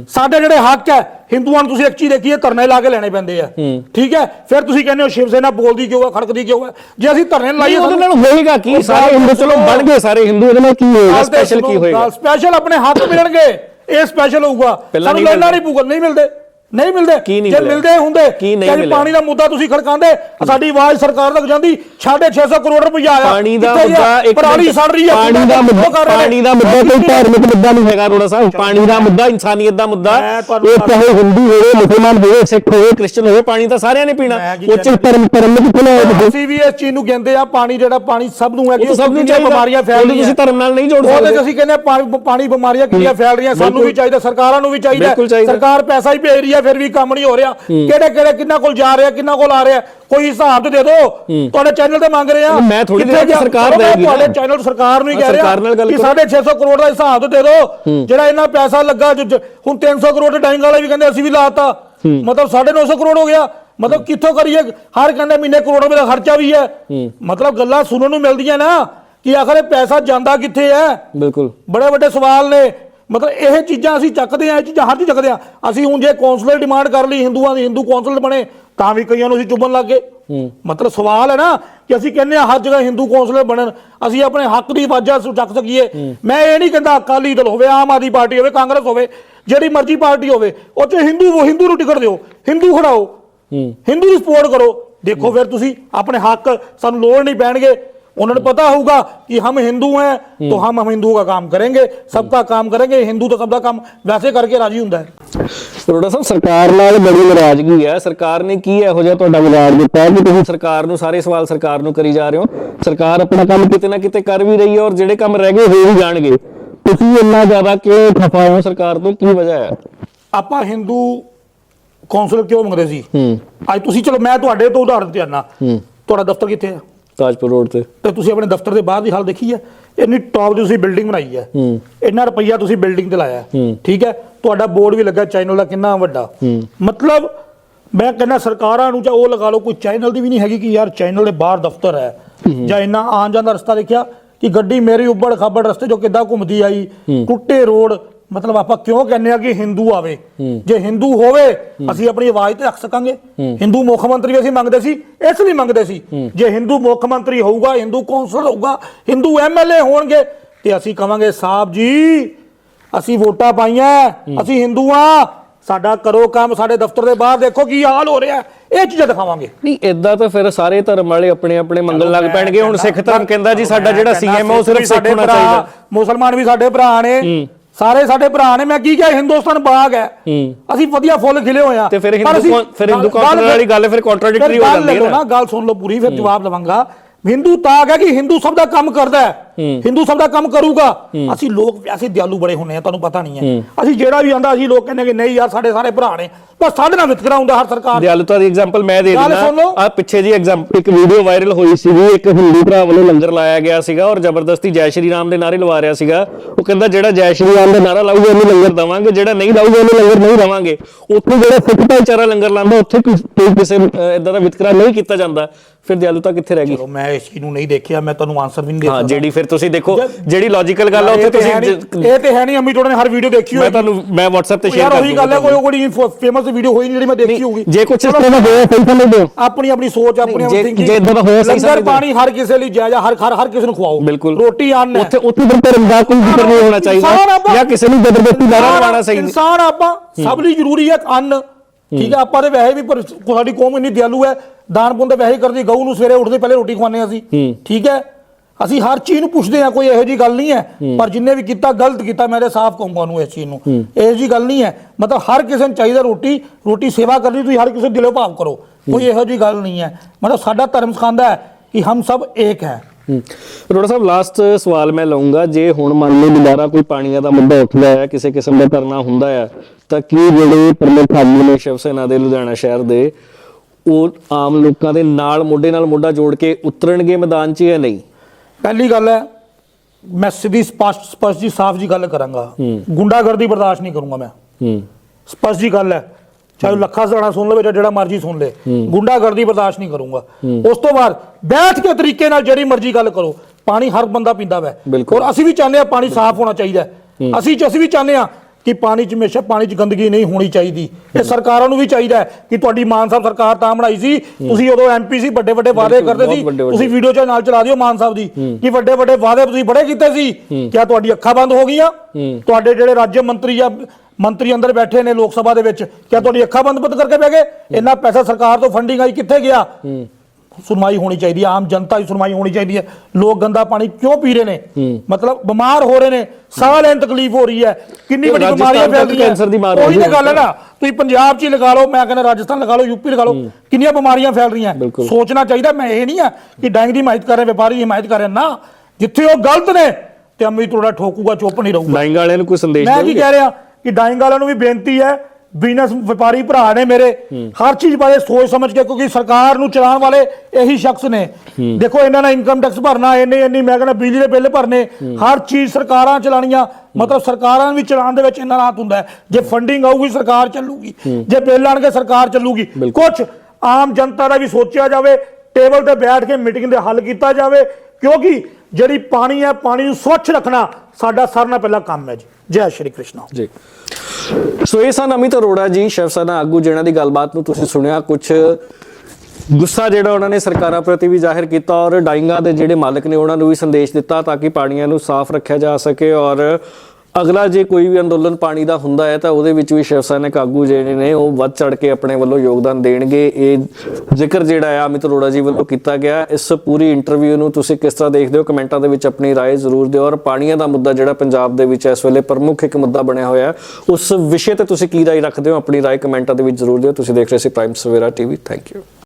ਸਾਡੇ ਜਿਹੜੇ ਹੱਕ ਹੈ ਹਿੰਦੂਆਂ ਨੂੰ ਤੁਸੀਂ ਇੱਕ ਚੀਜ਼ ਦੇਖੀਏ ਧਰਨੇ ਲਾ ਕੇ ਲੈਣੇ ਪੈਂਦੇ ਆ। ਠੀਕ ਹੈ? ਫਿਰ ਤੁਸੀਂ ਕਹਿੰਦੇ ਹੋ ਸ਼ਿਵ ਸੈਨਾ ਬੋਲਦੀ ਕਿਉਂ ਹੈ ਖੜਕਦੀ ਕਿਉਂ ਹੈ? ਜੇ ਅਸੀਂ ਧਰਨੇ ਲਾਈਏ ਉਹਦੇ ਨਾਲ ਹੋਏਗਾ ਕੀ? ਸਾਰੇ ਹਿੰਦੂ ਚਲੋ ਬਣ ਗਏ ਸਾਰੇ ਹਿੰਦੂ ਉਹਦੇ ਨਾਲ ਕੀ ਹੋਏਗਾ? ਸਪੈਸ਼ਲ ਕੀ ਹੋਏਗਾ? ਸਪੈਸ਼ਲ ਆਪਣੇ ਹੱਕ ਮਿਲਣਗੇ ਇਹ ਸਪੈਸ਼ਲ ਹੋਊਗਾ। ਸਾਨੂੰ ਲੈਣਾ। ਨਹੀਂ ਪੂਗਾ ਨਹੀਂ ਮਿਲਦੇ। ਨਹੀਂ ਮਿਲਦੇ। ਕੀ ਨਹੀਂ ਜੇ ਮਿਲਿਆ? ਮਿਲਦੇ ਹੁੰਦੇ ਕੀ ਨਹੀਂ ਕਿ ਮਿਲਿਆ? ਪਾਣੀ ਦਾ ਮੁੱਦਾ ਤੁਸੀਂ ਖੜਕਾਉਂਦੇ ਸਾਡੀ ਆਵਾਜ਼ ਸਰਕਾਰ ਤੱਕ ਜਾਂਦੀ 650 ਕਰੋੜ ਰੁਪਇਆ ਆਇਆ। ਪਾਣੀ ਦਾ ਕਿੱਥੇ ਗਿਆ? ਮੁੱਦਾ ਇੱਕ ਪਰਾਲੀ ਮਿੰਟ, ਸੜ ਰਹੀ ਹੈ ਪਾਣੀ ਦਾ ਮੁੱਦਾ। ਪਾਣੀ ਦਾ ਮੁੱਦਾ ਕੋਈ ਧਾਰਮਿਕ ਮੁੱਦਾ ਨਹੀਂ ਹੈਗਾ ਅਰੋੜਾ ਸਾਹਿਬ। ਪਾਣੀ ਦਾ ਮੁੱਦਾ ਇਨਸਾਨੀਅਤ ਦਾ ਮੁੱਦਾ। ਮੈਂ ਤੁਹਾਨੂੰ ਇਹ ਚਾਹੇ ਹਿੰਦੂ ਹੋਵੇ ਮੁਸਲਮਾਨ ਹੋਵੇ ਸਿੱਖ ਹੋਵੇ ਕ੍ਰਿਸਚਨ ਹੋਵੇ ਪਾਣੀ ਤਾਂ ਸਾਰਿਆਂ ਨੇ ਪੀਣਾ। ਮੈਂ ਕੀ ਉਹ ਚ ਵਿੱਚ ਕਿਉਂ ਨਾ ਹੋਵੇ ਅਸੀਂ ਵੀ ਇਸ ਚੀਜ਼ ਨੂੰ ਕਹਿੰਦੇ ਆ ਪਾਣੀ ਜਿਹੜਾ ਪਾਣੀ ਸਭ ਨੂੰ ਹੈ ਉਹ ਤਾਂ ਸਭ ਨੂੰ ਚਾਹੀਦਾ। ਬਿਮਾਰੀਆਂ ਫੈਲ ਉਹਨੂੰ ਰਹੀਆਂ। ਤੁਸੀਂ ਧਰਮ ਨਾਲ ਨਹੀਂ ਜੋੜ ਉਹਦੇ ਸਕਦੇ। ਚ ਅਸੀਂ ਕਹਿੰਦੇ ਆ ਪਾਣੀ ਪਾਣੀ ਬਿਮਾਰੀਆਂ ਕਿੰਨੀਆਂ ਫੈਲ ਰਹੀਆਂ ਸਾਨੂੰ ਵੀ ਚਾਹੀਦਾ ਸਰਕਾਰਾਂ ਨੂੰ ਵੀ ਚਾਹੀਦਾ। ਬਿਲਕੁਲ ਚਾਹੀਦਾ। ਸਰਕਾਰ ਪੈਸਾ ਹੀ ਭੇਜ ਰਹੀ ਹੈ ਫਿਰ ਵੀ ਕੰਮ ਨਹੀਂ ਹੋ ਰਿਹਾ। ਕਿਹੜੇ ਕਿਹੜੇ ਕਿੰਨਾ ਕੋਲ ਜਾ ਰਿਹਾ ਕਿੰਨਾ ਕੋਲ ਆ ਰਿਹਾ ਕੋਈ ਹਿਸਾਬ ਤੇ ਦੇ ਦਿਓ ਤੁਹਾਡੇ ਚੈਨਲ ਤੇ ਮੰਗ ਰਹੇ। ਆ ਮੈਂ ਕਿੱਥੇ ਦੇਰ? ਸਰਕਾਰ ਨਾ। ਤੁਹਾਡੇ ਚੈਨਲ ਸਰਕਾਰ ਨੂੰ ਹੀ ਹਾਂ, ਕਹਿ ਰਿਹਾ ਕਿ ਕਰੋ। 650 ਕਰੋੜ ਦਾ ਹਿਸਾਬ ਤੇ ਦੇ ਦਿਓ ਜਿਹੜਾ ਇਹਨਾਂ ਪੈਸਾ ਲੱਗਾ ਹੁਣ 300 ਕਰੋੜ ਦੇ ਡਾਈਂਗ ਵਾਲੇ ਵੀ ਕਹਿੰਦੇ ਅਸੀਂ ਵੀ ਲਾਤਾ। ਮਤਲਬ 950 ਕਰੋੜ ਹੋ ਗਿਆ। ਮਤਲਬ ਕਿੱਥੋਂ ਕਰੀਏ? ਹਰ ਕਹਿੰਦੇ ਮਹੀਨੇ ਕਰੋੜ ਰੁਪਏ ਦਾ ਖਰਚਾ ਵੀ ਹੈ। ਮਤਲਬ ਗੱਲਾਂ ਸੁਣਨ ਨੂੰ ਮਿਲਦੀਆਂ ਨਾ ਕਿ ਆਖਰ ਇਹ ਪੈਸਾ ਜਾਂਦਾ ਕਿੱਥੇ ਹੈ? ਬਿਲਕੁਲ। ਬੜੇ ਵੱਡੇ ਸਵਾਲ ਨੇ। ਮਤਲਬ ਇਹ ਚੀਜ਼ਾਂ ਅਸੀਂ ਚੱਕਦੇ ਆ ਇਹ ਚੀਜ਼ਾਂ ਹਰ ਚੀਜ਼ ਚੱਕਦੇ ਆ ਅਸੀਂ ਹੁਣ ਜੇ ਕੌਂਸਲਰ ਡਿਮਾਂਡ ਕਰ ਲਈ ਹਿੰਦੂਆਂ ਦੀ ਹਿੰਦੂ ਕੌਂਸਲਰ ਬਣੇ ਤਾਂ ਵੀ ਕਈਆਂ ਨੂੰ ਅਸੀਂ ਚੁੱਭਣ ਲੱਗ ਗਏ। ਮਤਲਬ ਸਵਾਲ ਹੈ ਨਾ ਕਿ ਅਸੀਂ ਕਹਿੰਦੇ ਆ ਹਰ ਜਗ੍ਹਾ ਹਿੰਦੂ ਕੌਂਸਲਰ ਬਣਨ ਅਸੀਂ ਆਪਣੇ ਹੱਕ ਦੀ ਆਵਾਜ਼ਾਂ ਚੱਕ ਸਕੀਏ। ਮੈਂ ਇਹ ਨਹੀਂ ਕਹਿੰਦਾ ਅਕਾਲੀ ਦਲ ਹੋਵੇ ਆਮ ਆਦਮੀ ਪਾਰਟੀ ਹੋਵੇ ਕਾਂਗਰਸ ਹੋਵੇ ਜਿਹੜੀ ਮਰਜ਼ੀ ਪਾਰਟੀ ਹੋਵੇ ਉਹ ਚ ਹਿੰਦੂ ਉਹ ਹਿੰਦੂ ਨੂੰ ਟਿਕਟ ਦਿਓ ਹਿੰਦੂ ਖੜਾਓ। ਹਿੰਦੂ ਸਪੋਰਟ ਕਰੋ। ਦੇਖੋ ਫਿਰ ਤੁਸੀਂ ਆਪਣੇ ਹੱਕ ਸਾਨੂੰ ਲੋੜ ਨਹੀਂ ਪੈਣਗੇ। उन्हें पता होगा कि हम हिंदू हैं तो हम हम हिंदुओं का काम करेंगे सबका काम करेंगे हिंदू तो सबका काम वैसे करके राजी ਹੁੰਦਾ ਹੈ ਅਰੋੜਾ ਸਾਹਿਬ ਸਰਕਾਰ ਨਾਲ ਬੜੀ ਨਾਰਾਜ਼ਗੀ ਹੈ ਸਰਕਾਰ ਨੇ ਕੀ ਇਹੋ ਜਿਹਾ ਤੁਹਾਡਾ ਵਿਗਾੜ ਦਿੱਤਾ ਹੈ ਕਿ ਤੁਸੀਂ ਸਰਕਾਰ ਨੂੰ ਸਾਰੇ ਸਵਾਲ ਸਰਕਾਰ ਨੂੰ ਕਰੀ ਜਾ ਰਹੇ ਹੋ ਸਰਕਾਰ ਆਪਣਾ ਕੰਮ ਕਿਤੇ ਨਾ ਕਿਤੇ ਕਰ ਵੀ ਰਹੀ ਹੈ ਔਰ ਜਿਹੜੇ ਕੰਮ ਰਹਿ ਗਏ ਹੋ ਵੀ ਜਾਣਗੇ ਤੁਸੀਂ ਇੰਨਾ ਜ਼ਿਆਦਾ ਕਿਉਂ ਖਫਾ ਹੋ ਸਰਕਾਰ ਤੋਂ ਕੀ ਵਜ੍ਹਾ ਹੈ ਆਪਾਂ ਹਿੰਦੂ ਕੌਂਸਲ ਕਿਉਂ ਮੰਗਦੇ ਸੀ ਹੂੰ ਅੱਜ ਤੁਸੀਂ ਚਲੋ ਮੈਂ ਤੁਹਾਡੇ ਤੋਂ ਉਦਾਹਰਨ ਤੇ ਆਨਾ ਤੁਹਾਡਾ ਦਫ਼ਤਰ ਕਿੱਥੇ ਹੈ ਤਾਜਪੁਰ ਰੋਡ ਤੇ। ਤੇ ਤੁਸੀਂ ਆਪਣੇ ਦਫ਼ਤਰ ਦੇ ਬਾਹਰ ਦੀ ਹਾਲ ਦੇਖੀ ਹੈ। ਇੰਨੀ ਟੌਪ ਦੀ ਤੁਸੀਂ ਬਿਲਡਿੰਗ ਬਣਾਈ ਹੈ। ਇੰਨਾ ਰੁਪਈਆ ਤੁਸੀਂ ਬਿਲਡਿੰਗ ਤੇ ਲਾਇਆ। ਠੀਕ ਹੈ? ਤੁਹਾਡਾ ਬੋਰਡ ਵੀ ਲੱਗਾ ਚੈਨਲ ਦਾ ਕਿੰਨਾ ਵੱਡਾ। ਮਤਲਬ ਮੈਂ ਕਹਿੰਦਾ ਸਰਕਾਰਾਂ ਨੂੰ ਜਾਂ ਉਹ ਲਗਾ ਲਓ ਕੋਈ ਚੈਨਲ ਦੀ ਵੀ ਨਹੀਂ ਹੈਗੀ ਕਿ ਯਾਰ ਚੈਨਲ ਦੇ ਬਾਹਰ ਦਫ਼ਤਰ ਹੈ। ਜਾਂ ਇੰਨਾ ਆਉਣ ਜਾਣ ਦਾ ਰਸਤਾ ਦੇਖਿਆ ਕਿ ਗੱਡੀ ਮੇਰੀ ਉੱਬੜ ਖਾਬੜ ਰਸਤੇ ਜੋ ਕਿੱਦਾਂ ਘੁੰਮਦੀ ਆਈ। ਟੁੱਟੇ ਰੋਡ ਮਤਲਬ ਆਪਾਂ ਕਿਉਂ ਕਹਿੰਦੇ ਆ ਕਿ ਹਿੰਦੂ ਆਵੇ? ਜੇ ਹਿੰਦੂ ਹੋਵੇ ਅਸੀਂ ਆਪਣੀ ਆਵਾਜ਼ ਤੇ ਰੱਖ ਸਕਾਂਗੇ। ਹਿੰਦੂ ਮੁੱਖ ਮੰਤਰੀ ਵੀ ਅਸੀਂ ਮੰਗਦੇ ਸੀ ਇਸ ਲਈ ਮੰਗਦੇ ਸੀ। ਜੇ ਹਿੰਦੂ ਮੁੱਖ ਮੰਤਰੀ ਹੋਊਗਾ ਹਿੰਦੂ ਕੌਂਸਲਰ ਹੋਊਗਾ ਹਿੰਦੂ ਐਮਐਲਏ ਹੋਣਗੇ ਤੇ ਅਸੀਂ ਕਵਾਂਗੇ ਸਾਹਿਬ ਜੀ ਅਸੀਂ ਵੋਟਾਂ ਪਾਈਆਂ ਅਸੀਂ ਹਿੰਦੂ ਆ ਸਾਡਾ ਕਰੋ ਕੰਮ ਸਾਡੇ ਦਫ਼ਤਰ ਦੇ ਬਾਹਰ ਦੇਖੋ ਕੀ ਹਾਲ ਹੋ ਰਿਹਾ ਇਹ ਚੀਜ਼ਾਂ ਦਿਖਾਵਾਂਗੇ। ਨਹੀਂ ਇਦਾਂ ਤਾਂ ਫਿਰ ਸਾਰੇ ਧਰਮ ਵਾਲੇ ਆਪਣੇ ਆਪਣੇ ਮੰਗਲ ਲੱਗ ਪੈਣਗੇ। ਹੁਣ ਸਿੱਖ ਧਰਮ ਕਹਿੰਦਾ ਜੀ ਸਾਡਾ ਜਿਹੜਾ ਸੀਐਮ ਉਹ ਸਿਰਫ ਸਿੱਖ ਹੋਣਾ ਚਾਹੀਦਾ। ਮੁਸਲਮਾਨ ਵੀ ਸਾਡੇ ਭਰਾ ਨੇ। ਸਾਰੇ ਸਾਡੇ ਭਰਾ ਨੇ ਮੈਂ ਕੀ ਕਿਹਾ ਹਿੰਦੁਸਤਾਨ ਬਾਗ ਹੈ। ਅਸੀਂ ਵਧੀਆ ਫੁੱਲ ਖਿਲੇ ਹੋਏ ਆ ਤੇ ਫਿਰ ਹਿੰਦੂ ਫਿਰ ਹਿੰਦੂ ਕੌਂਸਲਰ ਵਾਲੀ ਗੱਲ ਫਿਰ ਫਿਰ ਹੋ ਜਾਂਦੀ ਹੈ ਨਾ। ਗੱਲ ਸੁਣ ਲਓ ਪੂਰੀ ਫਿਰ ਜਵਾਬ ਲਵਾਂਗਾ ਹਿੰਦੂ ਤਾਗ ਹੈ ਕਿ ਹਿੰਦੂ ਸਭ ਦਾ ਕੰਮ ਕਰਦਾ ਹੈ। ਹਿੰਦੂ ਸਭ ਦਾ ਕੰਮ ਕਰੂਗਾ। ਅਸੀਂ ਲੋਕ ਵੈਸੇ ਦਿਆਲੂ ਬੜੇ ਹੁੰਨੇ ਆ ਤੁਹਾਨੂੰ ਪਤਾ ਨਹੀਂ ਹੈ। ਅਸੀਂ ਜਿਹੜਾ ਵੀ ਆਂਦਾ ਅਸੀਂ ਲੋਕ ਕਹਿੰਦੇ ਕਿ ਨਹੀਂ ਯਾਰ ਸਾਡੇ ਸਾਰੇ ਭਰਾ ਨੇ। ਬਸ ਸਾਡੇ ਨਾਲ ਵਿਤਕਰਾ ਹੁੰਦਾ ਹਰ ਸਰਕਾਰ। ਦਿਆਲੁਤਾ ਦੀ ਐਗਜ਼ਾਮਪਲ ਮੈਂ ਦੇ ਦਿੰਦਾ। ਆ ਪਿੱਛੇ ਜੀ ਐਗਜ਼ਾਮਪਲ ਇੱਕ ਵੀਡੀਓ ਵਾਇਰਲ ਹੋਈ ਸੀਗੀ ਇੱਕ ਹਿੰਦੂ ਭਰਾ ਵੱਲੋਂ ਲੰਗਰ ਲਾਇਆ ਗਿਆ ਸੀਗਾ ਔਰ ਜ਼ਬਰਦਸਤੀ ਜੈ ਸ਼੍ਰੀ ਰਾਮ ਦੇ ਨਾਰੇ ਲਵਾ ਰਿਹਾ ਸੀਗਾ। ਉਹ ਕਹਿੰਦਾ ਜਿਹੜਾ ਜੈ ਸ਼੍ਰੀ ਰਾਮ ਦਾ ਨਾਰਾ ਲਾਊਗਾ ਉਹਨੂੰ ਲੰਗਰ ਦਵਾਂਗੇ ਜਿਹੜਾ ਨਹੀਂ ਲਾਊਗਾ ਉਹਨੂੰ ਲੰਗਰ ਨਹੀਂ ਦਵਾਂਗੇ। ਉੱਥੇ ਜਿਹੜਾ ਸਿੱਖ ਭਾਈਚਾਰਾ ਲੰਗਰ ਲਾਉਂਦਾ ਉੱਥੇ ਕੋਈ ਕਿਸੇ ਇਦਾਂ ਦਾ ਵਿਤਕਰਾ ਨਹੀਂ ਕੀਤਾ ਜਾਂਦਾ। ਫਿਰ ਦਿਆਲੁਤਾ ਕਿੱਥੇ ਰਹਿ ਗਈ? ਚਲੋ ਮੈਂ ਇਸ ਚੀਜ਼ ਨੂੰ ਨਹੀਂ ਦੇਖਿਆ ਮੈਂ ਤੁਹਾਨੂੰ ਆਨਸਰ ਵੀ ਨਹੀਂ ਦੇ ਹਾਂ ਸਕਦਾ। ਜਿਹੜੀ ਫਿਰ ਤੁਸੀਂ ਦੇਖੋ ਜਿਹੜੀ ਲੌਜੀਕਲ ਗੱਲ ਆ ਉੱਥੇ ਇਹ ਤੇ ਤੁਸੀਂ ਹੈ ਜ- ਨਹੀਂ- ਇਹ ਤੇ ਹੈ ਨਹੀਂ ਅੰਮੀ ਤੁਹਾਡੇ ਨੇ ਹਰ ਵੀਡੀਓ ਦੇਖੀ ਮੈਂ ਹੋਏਗੀ। ਤੁਹਾਨੂੰ ਮੈਂ WhatsApp ਤੇ ਸ਼ੇਅਰ ਯਾਰ ਕਰ ਉਹੀ ਗੱਲ ਹੈ ਕੋਈ ਕੋਈ ਫੇਮਸ ਵੀਡੀਓ ਹੋਈ ਨਹੀਂ ਜਿਹੜੀ ਮੈਂ ਦੇਖੀ ਹੋਊਗੀ। ਜੇ ਕੁਝ ਇਸ ਤਰ੍ਹਾਂ ਦਾ ਹੋਇਆ ਸਹੀ ਸਮਝਦੇ ਹੋ ਆਪਣੀ ਆਪਣੀ ਸੋਚ ਆਪਣੀ ਜੇ- ਆਪਣੀ ਥਿੰਕਿੰਗ ਜੇ ਏਦਾਂ ਦਾ ਹੋਇਆ ਸਹੀ ਲੰਗਰ ਹੋ। ਪਾਣੀ ਹਰ ਕਿਸੇ ਲਈ ਜਾਇਜ਼ ਆ, ਹਰ ਹਰ ਹਰ ਕਿਸੇ ਨੂੰ ਖਵਾਓ। ਬਿਲਕੁਲ। ਰੋਟੀ ਅੰਨ ਹੈ ਉੱਥੇ ਉੱਥੇ ਫਿਰ ਧਰਮ ਦਾ ਕੋਈ ਜ਼ਿਕਰ ਨਹੀਂ ਹੋਣਾ ਚਾਹੀਦਾ ਇਨਸਾਨ ਆਪਾਂ- ਜਾਂ ਕਿਸੇ ਨੂੰ ਜ਼ਬਰਦਸਤੀ ਦਾਣਾ ਲਵਾਉਣਾ ਸਹੀ ਨਹੀਂ। ਇਨਸਾਨ ਆਪਾਂ ਸਭ ਲਈ ਜ਼ਰੂਰੀ ਹੈ ਅੰਨ। ਠੀਕ ਹੈ ਆਪਾਂ ਦੇ ਵੈਸੇ ਵੀ ਪਰ ਸਾਡੀ ਕੌਮ ਇੰਨੀ ਦਿਆਲੂ ਹੈ ਦਾਨ ਪੁੰਨ ਤਾਂ ਵੈਸੇ ਹੀ ਕਰਦੀ ਗਊ ਨੂੰ ਸਵੇਰੇ ਉੱਠਦੇ ਪਹਿਲੇ ਰੋਟੀ ਖਵਾਉਂਦੇ ਹਾਂ ਅਸੀਂ। ਠੀਕ ਹੈ ਅਸੀਂ ਹਰ ਚੀਜ਼ ਨੂੰ ਪੁੱਛਦੇ ਹਾਂ ਕੋਈ ਇਹੋ ਜੀ ਗੱਲ ਨਹੀਂ ਹੈ ਪਰ ਜਿੰਨੇ ਵੀ ਕੀਤਾ ਗਲਤ ਕੀਤਾ ਮੈਂ ਤੇ ਸਾਫ਼ ਕਹੂੰਗਾ ਉਹਨੂੰ ਇਸ ਚੀਜ਼ ਨੂੰ। ਇਹੋ ਜੀ ਗੱਲ ਨਹੀਂ ਹੈ ਮਤਲਬ ਹਰ ਕਿਸੇ ਨੂੰ ਚਾਹੀਦਾ ਰੋਟੀ ਰੋਟੀ ਸੇਵਾ ਕਰਨੀ ਤੁਸੀਂ ਹਰ ਕਿਸੇ ਦਿਲੋਂ ਭਾਵ ਕਰੋ। ਕੋਈ ਇਹੋ ਜੀ ਗੱਲ ਨਹੀਂ ਹੈ। ਮਤਲਬ ਸਾਡਾ ਧਰਮ ਸਿਖਾਉਂਦਾ ਹੈ ਕਿ ਹਮ ਸਭ ਏਕ ਹੂੰ। ਰੋੜਾ ਸਾਹਿਬ ਲਾਸਟ ਸਵਾਲ ਮੈਂ ਲਵਾਂਗਾ ਜੇ ਹੁਣ ਮੰਨ ਲਓ ਦੁਬਾਰਾ ਕੋਈ ਪਾਣੀਆਂ ਦਾ ਮੁੱਦਾ ਉੱਠਦਾ ਹੈ ਕਿਸੇ ਕਿਸਮ ਦਾ ਧਰਨਾ ਹੁੰਦਾ ਹੈ ਤਾਂ ਕੀ ਜਿਹੜੇ ਪ੍ਰਮੁੱਖ ਆਗੂ ਨੇ ਸ਼ਿਵ ਸੈਨਾ ਦੇ ਲੁਧਿਆਣਾ ਸ਼ਹਿਰ ਦੇ ਉਹ ਆਮ ਲੋਕਾਂ ਦੇ ਨਾਲ ਮੋਢੇ ਨਾਲ ਮੋਢਾ ਜੋੜ ਕੇ ਉਤਰਨਗੇ ਮੈਦਾਨ 'ਚ ਜਾਂ ਨਹੀਂ? ਪਹਿਲੀ ਗੱਲ ਹੈ ਮੈਂ ਸਿੱਧੀ ਸਪਸ਼ਟ ਸਪਸ਼ਟ ਜੀ ਸਾਫ਼ ਜੀ ਗੱਲ ਕਰਾਂਗਾ। ਗੁੰਡਾਗਰਦੀ ਬਰਦਾਸ਼ਤ ਨਹੀਂ ਕਰੂੰਗਾ ਮੈਂ। ਹੂੰ। ਸਪਸ਼ਟ ਜੀ ਗੱਲ ਹੈ ਚਾਹੇ ਲੱਖਾ ਸਣਾ ਸੁਣ ਲਵੇ ਜਾਂ ਜਿਹੜਾ ਮਰਜ਼ੀ ਸੁਣ ਲੇ ਗੁੰਡਾਗਰਦੀ ਬਰਦਾਸ਼ਤ ਨਹੀਂ ਕਰੂੰਗਾ। ਉਸ ਤੋਂ ਬਾਅਦ ਬੈਠ ਕੇ ਤਰੀਕੇ ਨਾਲ ਜਿਹੜੀ ਮਰਜ਼ੀ ਗੱਲ ਕਰੋ ਪਾਣੀ ਹਰ ਬੰਦਾ ਪੀਂਦਾ ਵੈ। ਔਰ ਅਸੀਂ ਵੀ ਚਾਹੁੰਦੇ ਆ ਪਾਣੀ ਸਾਫ਼ ਹੋਣਾ ਚਾਹੀਦਾ। ਅਸੀਂ ਅਸੀਂ ਵੀ ਚਾਹੁੰਦੇ ਆ ਕਿ ਪਾਣੀ ਚ ਹਮੇਸ਼ਾ ਪਾਣੀ ਚ ਗੰਦਗੀ ਨਹੀਂ ਹੋਣੀ ਚਾਹੀਦੀ। ਇਹ ਸਰਕਾਰਾਂ ਨੂੰ ਵੀ ਚਾਹੀਦਾ ਕਿ ਤੁਹਾਡੀ ਮਾਨ ਸਾਹਿਬ ਸਰਕਾਰ ਤਾਂ ਬਣਾਈ ਸੀ। ਤੁਸੀਂ ਉਦੋਂ ਐਮਪੀ ਸੀ ਵੱਡੇ ਵੱਡੇ ਵਾਅਦੇ ਕਰਦੇ ਸੀ। ਤੁਸੀਂ ਵੀਡੀਓ ਚ ਨਾਲ ਚਲਾ ਦਿਓ ਮਾਨ ਸਾਹਿਬ ਦੀ ਕਿ ਵੱਡੇ ਵੱਡੇ ਵਾਅਦੇ ਤੁਸੀਂ ਬੜੇ ਕੀਤੇ ਸੀ ਕਿਆ ਤੁਹਾਡੀ ਅੱਖਾਂ ਬੰਦ ਹੋ ਗਈਆਂ। ਤੁਹਾਡੇ ਜਿਹੜੇ ਰਾਜ ਮੰਤਰੀ ਜਾਂ ਮੰਤਰੀ ਅੰਦਰ ਬੈਠੇ ਨੇ ਲੋਕ ਸਭਾ ਦੇ ਵਿੱਚ। ਕਿਆ ਤੁਹਾਡੀ ਅੱਖਾਂ ਬੰਦ ਬੰਦ ਕਰਕੇ ਬਹਿ ਗਏ? ਇੰਨਾ ਪੈਸਾ ਸਰਕਾਰ ਤੋਂ ਫੰਡਿੰਗ ਆਈ ਕਿੱਥੇ ਗਿਆ? ਸੁਣਵਾਈ ਹੋਣੀ ਚਾਹੀਦੀ ਹੈ ਆਮ ਜਨਤਾ ਦੀ ਸੁਣਵਾਈ ਹੋਣੀ ਚਾਹੀਦੀ ਹੈ ਲੋਕ ਗੰਦਾ ਪਾਣੀ ਕਿਉਂ ਪੀ ਰਹੇ ਨੇ? ਮਤਲਬ ਬਿਮਾਰ ਹੋ ਰਹੇ ਨੇ ਸਾਹ ਲੈਣ ਤਕਲੀਫ ਹੋ ਰਹੀ ਹੈ। ਕਿੰਨੀ ਵੱਡੀ ਬਿਮਾਰੀਆਂ ਤੱਕ ਫੈਲ ਕੈਂਸਰ ਦੀ ਮਾਰ ਹੋ ਉਹੀ ਤੇ ਹੈ। ਗੱਲ ਹੈ ਨਾ ਤੁਸੀਂ ਪੰਜਾਬ 'ਚ ਹੀ ਲਗਾ ਲਓ ਮੈਂ ਕਹਿੰਦਾ ਰਾਜਸਥਾਨ ਲਗਾ ਲਓ ਯੂਪੀ ਲਗਾ ਲਓ। ਕਿੰਨੀਆਂ ਬਿਮਾਰੀਆਂ ਫੈਲ ਰਹੀਆਂ। ਸੋਚਣਾ ਚਾਹੀਦਾ ਮੈਂ ਇਹ ਨਹੀਂ ਆ ਕਿ ਡਾਈਂਗ ਦੀ ਹਮਾਇਤ ਕਰ ਰਹੇ ਵਪਾਰੀ ਦੀ ਹਮਾਇਤ ਕਰ ਰਹੇ। ਨਾ ਜਿੱਥੇ ਉਹ ਗਲਤ ਨੇ ਤੇ ਅੰਮੀ ਥੋੜਾ ਠੋਕੂਗਾ ਚੁੱਪ ਨਹੀਂ ਰਹੂਗਾ। ਡਾਈਂਗ ਵਾਲਿਆਂ ਨੂੰ ਕੋਈ ਸੰਦੇਸ਼ ਮੈਂ ਕੀ ਕਹਿ ਰਿਹਾ ਕਿ ਡਾਈਂਗ ਵਾਲਿਆਂ ਨੂੰ ਵੀ ਬੇਨਤੀ ਹੈ ਬਿਜ਼ਨਸ ਵਪਾਰੀ ਭਰਾ ਨੇ ਮੇਰੇ ਹਰ ਚੀਜ਼ ਬਾਰੇ ਸੋਚ ਸਮਝ ਕੇ ਕਿਉਂਕਿ ਸਰਕਾਰ ਨੂੰ ਚਲਾਉਣ ਵਾਲੇ ਇਹੀ ਸ਼ਖਸ ਨੇ। ਦੇਖੋ ਇਹਨਾਂ ਨੇ ਇਨਕਮ ਟੈਕਸ ਭਰਨਾ ਇੰਨੇ ਇੰਨੀ ਮੈਂ ਕਹਿੰਦਾ ਬਿਜਲੀ ਦੇ ਬਿੱਲ ਭਰਨੇ ਹਰ ਚੀਜ਼ ਸਰਕਾਰਾਂ ਚਲਾਣੀਆਂ ਮਤਲਬ ਸਰਕਾਰਾਂ ਵੀ ਚਲਾਉਣ ਦੇ ਵਿੱਚ ਇੰਨਾ ਰਾਤ ਹੁੰਦਾ ਹੈ। ਜੇ ਫੰਡਿੰਗ ਆਊਗੀ ਸਰਕਾਰ ਚੱਲੂਗੀ। ਜੇ ਬਿੱਲ ਆਣਗੇ ਸਰਕਾਰ ਚੱਲੂਗੀ। ਕੁਝ ਆਮ ਜਨਤਾ ਦਾ ਵੀ ਸੋਚਿਆ ਜਾਵੇ ਟੇਬਲ ਤੇ ਬੈਠ ਕੇ ਮੀਟਿੰਗ ਦੇ ਹੱਲ ਕੀਤਾ ਜਾਵੇ ਕਿਉਂਕਿ ਜਿਹੜੀ ਪਾਣੀ ਹੈ, ਪਾਣੀ ਨੂੰ ਸਵੱਛ ਰੱਖਣਾ ਸਾਡਾ ਸਾਰਿਆਂ ਨਾਲ ਪਹਿਲਾ ਕੰਮ ਹੈ ਜੀ। ਜੈ ਸ਼੍ਰੀ ਕ੍ਰਿਸ਼ਨ। ਜੀ। ਸੋ ਇਹ ਸਨ ਅਮਿਤ ਅਰੋੜਾ ਜੀ ਸ਼ਿਵ ਸੈਨਾ ਆਗੂ ਜਿਹਨਾਂ ਦੀ ਗੱਲਬਾਤ ਨੂੰ ਤੁਸੀਂ ਸੁਣਿਆ। ਕੁਝ ਗੁੱਸਾ ਜਿਹੜਾ ਉਹਨਾਂ ਨੇ ਸਰਕਾਰਾਂ ਪ੍ਰਤੀ ਵੀ ਜ਼ਾਹਿਰ ਕੀਤਾ ਔਰ ਡਾਈਂਗਾ ਦੇ ਜਿਹੜੇ ਮਾਲਕ ਨੇ ਉਹਨਾਂ ਨੂੰ ਵੀ ਸੰਦੇਸ਼ ਦਿੱਤਾ ਤਾਂ ਕਿ ਪਾਣੀਆਂ ਨੂੰ ਸਾਫ਼ ਰੱਖਿਆ ਜਾ ਸਕੇ ਔਰ ਅਗਲਾ ਜੇ ਕੋਈ ਵੀ ਅੰਦੋਲਨ ਪਾਣੀ ਦਾ ਹੁੰਦਾ ਹੈ ਤਾਂ ਉਹਦੇ ਵਿੱਚ ਵੀ ਸ਼ਿਵ ਸੈਨਿਕ ਆਗੂ ਜਿਹੜੇ ਨੇ ਉਹ ਵੱਧ ਚੜ ਕੇ ਆਪਣੇ ਵੱਲੋਂ ਯੋਗਦਾਨ ਦੇਣਗੇ ਇਹ ਜ਼ਿਕਰ ਜਿਹੜਾ ਹੈ ਅਮਿਤ ਅਰੋੜਾ ਜੀ ਵੱਲੋਂ ਕੀਤਾ ਗਿਆ ਇਸ ਪੂਰੀ ਇੰਟਰਵਿਊ ਨੂੰ ਤੁਸੀਂ ਕਿਸ ਤਰ੍ਹਾਂ ਦੇਖਦੇ ਹੋ ਕਮੈਂਟਾਂ ਦੇ ਵਿੱਚ ਆਪਣੀ رائے ਜ਼ਰੂਰ ਦਿਓ ਔਰ ਪਾਣੀਆਂ ਦਾ ਮੁੱਦਾ ਜਿਹੜਾ ਪੰਜਾਬ ਦੇ ਵਿੱਚ ਇਸ ਵੇਲੇ ਪ੍ਰਮੁੱਖ ਇੱਕ ਮੁੱਦਾ ਬਣਿਆ ਹੋਇਆ ਹੈ ਉਸ ਵਿਸ਼ੇ ਤੇ ਤੁਸੀਂ ਕੀ رائے ਰੱਖਦੇ ਹੋ ਆਪਣੀ رائے ਕਮੈਂਟਾਂ ਦੇ ਵਿੱਚ ਜ਼ਰੂਰ ਦਿਓ ਤੁਸੀਂ ਦੇਖ ਰਹੇ ਸੀ prime Savera TV thank you